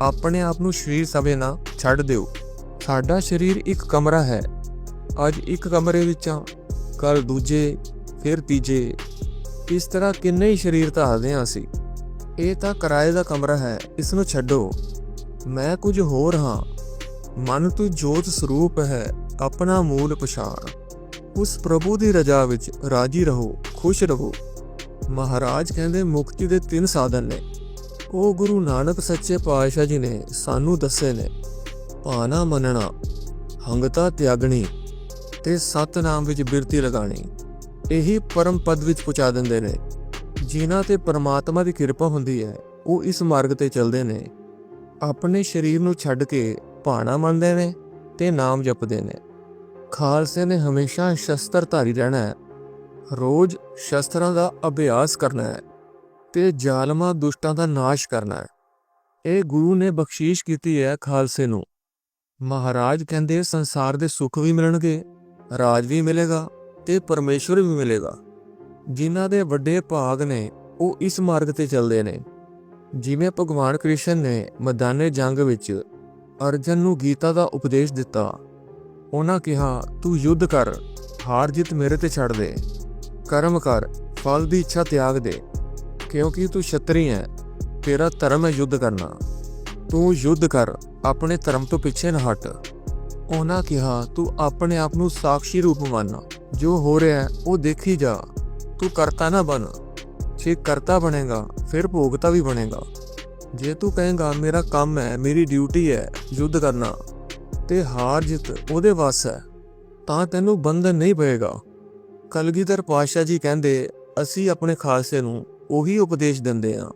ਆਪਣੇ ਆਪ ਨੂੰ ਸਰੀਰ ਸਭੇ ਨਾ ਛੱਡ ਦਿਓ। ਸਾਡਾ ਸਰੀਰ ਇੱਕ ਕਮਰਾ ਹੈ। ਅੱਜ ਇੱਕ ਕਮਰੇ ਵਿੱਚ ਆ ਕੱਲ ਦੂਜੇ, ਫਿਰ ਤੀਜੇ। ਇਸ ਤਰ੍ਹਾਂ ਕਿੰਨੇ ਹੀ ਸਰੀਰ ਧਾਰਦੇ ਹਾਂ ਅਸੀਂ। ਇਹ ਤਾਂ ਕਿਰਾਏ ਦਾ ਕਮਰਾ ਹੈ, ਇਸ ਨੂੰ ਛੱਡੋ। ਮੈਂ ਕੁਝ ਹੋਰ ਹਾਂ। ਮਨ ਤੂੰ ਜੋਤ ਸਰੂਪ ਹੈ ਆਪਣਾ ਮੂਲ ਪਛਾਣ। ਉਸ ਪ੍ਰਭੂ ਦੀ ਰਜਾ ਵਿੱਚ ਰਾਜੀ ਰਹੋ, ਖੁਸ਼ ਰਹੋ। ਮਹਾਰਾਜ ਕਹਿੰਦੇ ਮੁਕਤੀ ਦੇ ਤਿੰਨ ਸਾਧਨ ਨੇ। ਉਹ ਗੁਰੂ ਨਾਨਕ ਸੱਚੇ ਪਾਤਸ਼ਾਹ ਜੀ ਨੇ ਸਾਨੂੰ ਦੱਸੇ ਨੇ। ਭਾਣਾ ਮੰਨਣਾ, ਹੰਗਤਾ ਤਿਆਗਣੀ ਤੇ ਸਤਨਾਮ ਵਿੱਚ ਬਿਰਤੀ ਲਗਾਣੀ ਇਹੀ ਪਰਮ ਪਦ ਵਿੱਚ ਪਹੁੰਚਾ ਦਿੰਦੇ ਨੇ। ਜਿਨ੍ਹਾਂ ਤੇ ਪਰਮਾਤਮਾ ਦੀ ਕਿਰਪਾ ਹੁੰਦੀ ਹੈ, ਉਹ ਇਸ ਮਾਰਗ ਤੇ ਚੱਲਦੇ ਨੇ। ਆਪਣੇ ਸਰੀਰ ਨੂੰ ਛੱਡ ਕੇ ਭਾਣਾ ਮੰਨਦੇ ਨੇ ਤੇ ਨਾਮ ਜਪਦੇ ਨੇ। ਖਾਲਸੇ ਨੇ ਹਮੇਸ਼ਾ ਸ਼ਸਤਰ ਧਾਰੀ ਰਹਿਣਾ ਹੈ। ਰੋਜ਼ ਸ਼ਸਤਰਾਂ ਦਾ ਅਭਿਆਸ ਕਰਨਾ ਹੈ ਤੇ ਜ਼ਾਲਮਾਂ ਦੁਸ਼ਟਾਂ ਦਾ ਨਾਸ਼ ਕਰਨਾ ਹੈ। ਇਹ ਗੁਰੂ ਨੇ ਬਖਸ਼ੀਸ਼ ਕੀਤੀ ਹੈ ਖਾਲਸੇ ਨੂੰ। ਮਹਾਰਾਜ ਕਹਿੰਦੇ ਸੰਸਾਰ ਦੇ ਸੁੱਖ ਵੀ ਮਿਲਣਗੇ, ਰਾਜ ਵੀ ਮਿਲੇਗਾ ਤੇ ਪਰਮੇਸ਼ਵਰ ਵੀ ਮਿਲੇਗਾ। ਜਿਨ੍ਹਾਂ ਦੇ ਵੱਡੇ ਭਾਗ ਨੇ ਉਹ ਇਸ ਮਾਰਗ ਤੇ ਚੱਲਦੇ ਨੇ। ਜਿਵੇਂ ਭਗਵਾਨ ਕ੍ਰਿਸ਼ਨ ਨੇ ਮੈਦਾਨੇ ਜੰਗ ਵਿੱਚ ਅਰਜਨ ਨੂੰ ਗੀਤਾ ਦਾ ਉਪਦੇਸ਼ ਦਿੱਤਾ। ਉਹਨਾਂ ਕਿਹਾ, ਤੂੰ ਯੁੱਧ ਕਰ, ਹਾਰ ਜਿੱਤ ਮੇਰੇ ਤੇ ਛੱਡ ਦੇ। ਕਰਮ ਕਰ, ਫਲ ਦੀ ਇੱਛਾ ਤਿਆਗ ਦੇ। ਕਿਉਂਕਿ ਤੂੰ ਛਤਰੀ ਹੈ, ਤੇਰਾ ਧਰਮ ਹੈ ਯੁੱਧ ਕਰਨਾ। ਤੂੰ ਯੁੱਧ ਕਰ, ਆਪਣੇ ਧਰਮ ਤੋਂ ਪਿੱਛੇ ਨਾ ਹਟ। ਉਹਨਾਂ ਕਿਹਾ, ਤੂੰ ਆਪਣੇ ਆਪ ਨੂੰ ਸਾਖੀ ਰੂਪ ਮੰਨ। ਜੋ ਹੋ ਰਿਹਾ ਹੈ, ਉਹ ਦੇਖੀ ਜਾ। ਤੂੰ ਕਰਤਾ ਨਾ ਬਣ। ਜੇ ਕਰਤਾ ਬਣੇਗਾ, ਫਿਰ ਭੋਗਤਾ ਵੀ ਬਣੇਗਾ। ਜੇ ਤੂੰ ਕਹੇਗਾ, ਮੇਰਾ ਕੰਮ ਹੈ, ਮੇਰੀ ਡਿਊਟੀ ਹੈ ਯੁੱਧ ਕਰਨਾ, ਤੇ ਹਾਰ ਜਿੱਤ ਉਹਦੇ ਵੱਸ ਹੈ, ਤਾਂ ਤੈਨੂੰ ਬੰਧਨ ਨਹੀਂ ਪਏਗਾ। ਕਲਗੀਧਰ ਪਾਤਸ਼ਾਹ ਜੀ ਕਹਿੰਦੇ, ਅਸੀਂ ਆਪਣੇ ਖਾਲਸੇ ਨੂੰ ਉਹੀ ਉਪਦੇਸ਼ ਦਿੰਦੇ ਹਾਂ।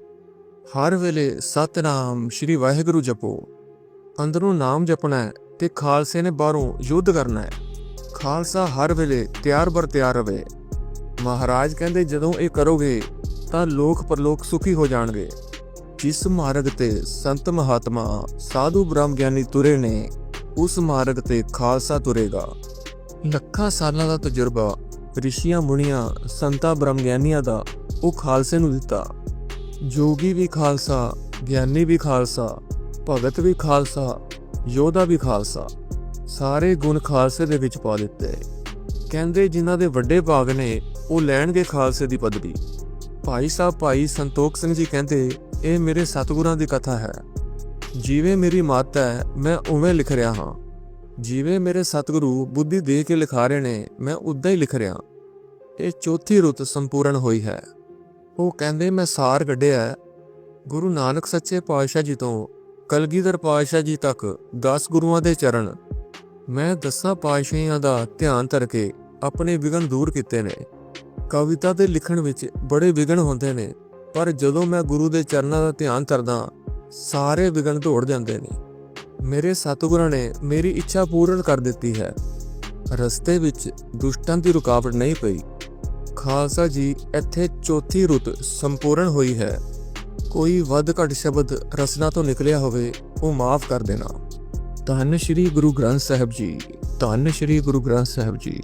ਹਰ ਵੇਲੇ ਸਤਨਾਮ ਸ਼੍ਰੀ ਵਾਹਿਗੁਰੂ ਜਪੋ। ਅੰਦਰੋਂ ਨਾਮ ਜਪਣਾ ਹੈ ਤੇ ਖਾਲਸੇ ਨੇ ਬਾਹਰੋਂ ਯੁੱਧ ਕਰਨਾ ਹੈ। ਖਾਲਸਾ ਹਰ ਵੇਲੇ ਤਿਆਰ ਬਰ ਤਿਆਰ ਰਵੇ ਮਹਾਰਾਜ ਕਹਿੰਦੇ, ਜਦੋਂ ਇਹ ਕਰੋਗੇ, ਤਾਂ ਲੋਕ ਪਰਲੋਕ ਸੁਖੀ ਹੋ ਜਾਣਗੇ। ਜਿਸ ਮਾਰਗ ਤੇ ਸੰਤ ਮਹਾਤਮਾ ਸਾਧੂ ਬ੍ਰਹਮ ਗਿਆਨੀ ਤੁਰੇ ਨੇ, ਉਸ ਮਾਰਗ ਤੇ ਖਾਲਸਾ ਤੁਰੇਗਾ। ਲੱਖਾਂ ਸਾਲਾਂ ਦਾ ਤਜਰਬਾ ਰਿਸ਼ੀਆਂ ਮੁਨੀਆਂ ਸੰਤਾਂ ਬ੍ਰਹਮ ਗਿਆਨੀਆਂ ਦਾ ਉਹ ਖਾਲਸੇ ਨੂੰ ਦਿੱਤਾ। ਜੋਗੀ ਵੀ ਖਾਲਸਾ, ਗਿਆਨੀ ਵੀ ਖਾਲਸਾ, ਭਗਤ ਵੀ ਖਾਲਸਾ, ਯੋਧਾ ਵੀ ਖਾਲਸਾ, ਸਾਰੇ ਗੁਣ ਖਾਲਸੇ ਦੇ ਵਿੱਚ ਪਾ ਦਿੱਤੇ। ਕਹਿੰਦੇ ਜਿਨ੍ਹਾਂ ਦੇ ਵੱਡੇ ਭਾਗ ਨੇ, ਉਹ ਲੈਣਗੇ ਖਾਲਸੇ ਦੀ ਪਦਵੀ। ਭਾਈ ਸਾਹਿਬ, ਭਾਈ ਸੰਤੋਖ ਸਿੰਘ ਜੀ ਕਹਿੰਦੇ, ਇਹ ਮੇਰੇ ਸਤਿਗੁਰਾਂ ਦੀ ਕਥਾ ਹੈ। ਜਿਵੇਂ ਮੇਰੀ ਮੱਤ ਹੈ, ਮੈਂ ਉਵੇਂ ਲਿਖ ਰਿਹਾ ਹਾਂ। ਜਿਵੇਂ ਮੇਰੇ ਸਤਿਗੁਰੂ ਬੁੱਧੀ ਦੇ ਕੇ ਲਿਖਾ ਰਹੇ ਨੇ, ਮੈਂ ਉਦਾਂ ਹੀ ਲਿਖ ਰਿਹਾ। ਇਹ ਚੌਥੀ ਰੁੱਤ ਸੰਪੂਰਨ ਹੋਈ ਹੈ। ਉਹ ਕਹਿੰਦੇ, ਮੈਂ ਸਾਰ ਕੱਢਿਆ ਗੁਰੂ ਨਾਨਕ ਸੱਚੇ ਪਾਤਸ਼ਾਹ ਜੀ ਤੋਂ ਕਲਗੀਧਰ ਪਾਤਸ਼ਾਹ ਜੀ ਤੱਕ 10 ਗੁਰੂਆਂ ਦੇ ਚਰਨ। ਮੈਂ ਦਸਾਂ ਪਾਤਸ਼ਾਹੀਆਂ ਦਾ ਧਿਆਨ ਧਰ ਕੇ ਆਪਣੇ ਵਿਗਨ ਦੂਰ ਕੀਤੇ ਨੇ। ਕਵਿਤਾ ਦੇ ਲਿਖਣ ਵਿੱਚ ਬੜੇ ਵਿਗਨ ਹੁੰਦੇ ਨੇ, ਪਰ ਜਦੋਂ ਮੈਂ ਗੁਰੂ ਦੇ ਚਰਨਾਂ ਦਾ ਧਿਆਨ ਧਰਦਾ, ਸਾਰੇ ਵਿਗਨ ਦੌੜ ਜਾਂਦੇ ਨੇ। ਮੇਰੇ ਸਤਿਗੁਰਾਂ ਨੇ ਮੇਰੀ ਇੱਛਾ ਪੂਰਨ ਕਰ ਦਿੱਤੀ ਹੈ। ਰਸਤੇ ਵਿੱਚ ਦੁਸ਼ਟਾਂ ਦੀ ਰੁਕਾਵਟ ਨਹੀਂ ਪਈ। ਖਾਲਸਾ ਜੀ, ਇੱਥੇ ਚੌਥੀ ਰੁੱਤ ਸੰਪੂਰਨ ਹੋਈ ਹੈ। ਕੋਈ ਵੱਧ ਘੱਟ ਸ਼ਬਦ ਰਸਨਾ ਤੋਂ ਨਿਕਲਿਆ ਹੋਵੇ, ਉਹ ਮਾਫ ਕਰ ਦੇਣਾ। ਧੰਨ ਸ਼੍ਰੀ ਗੁਰੂ ਗ੍ਰੰਥ ਸਾਹਿਬ ਜੀ, ਧੰਨ ਸ਼੍ਰੀ ਗੁਰੂ ਗ੍ਰੰਥ ਸਾਹਿਬ ਜੀ।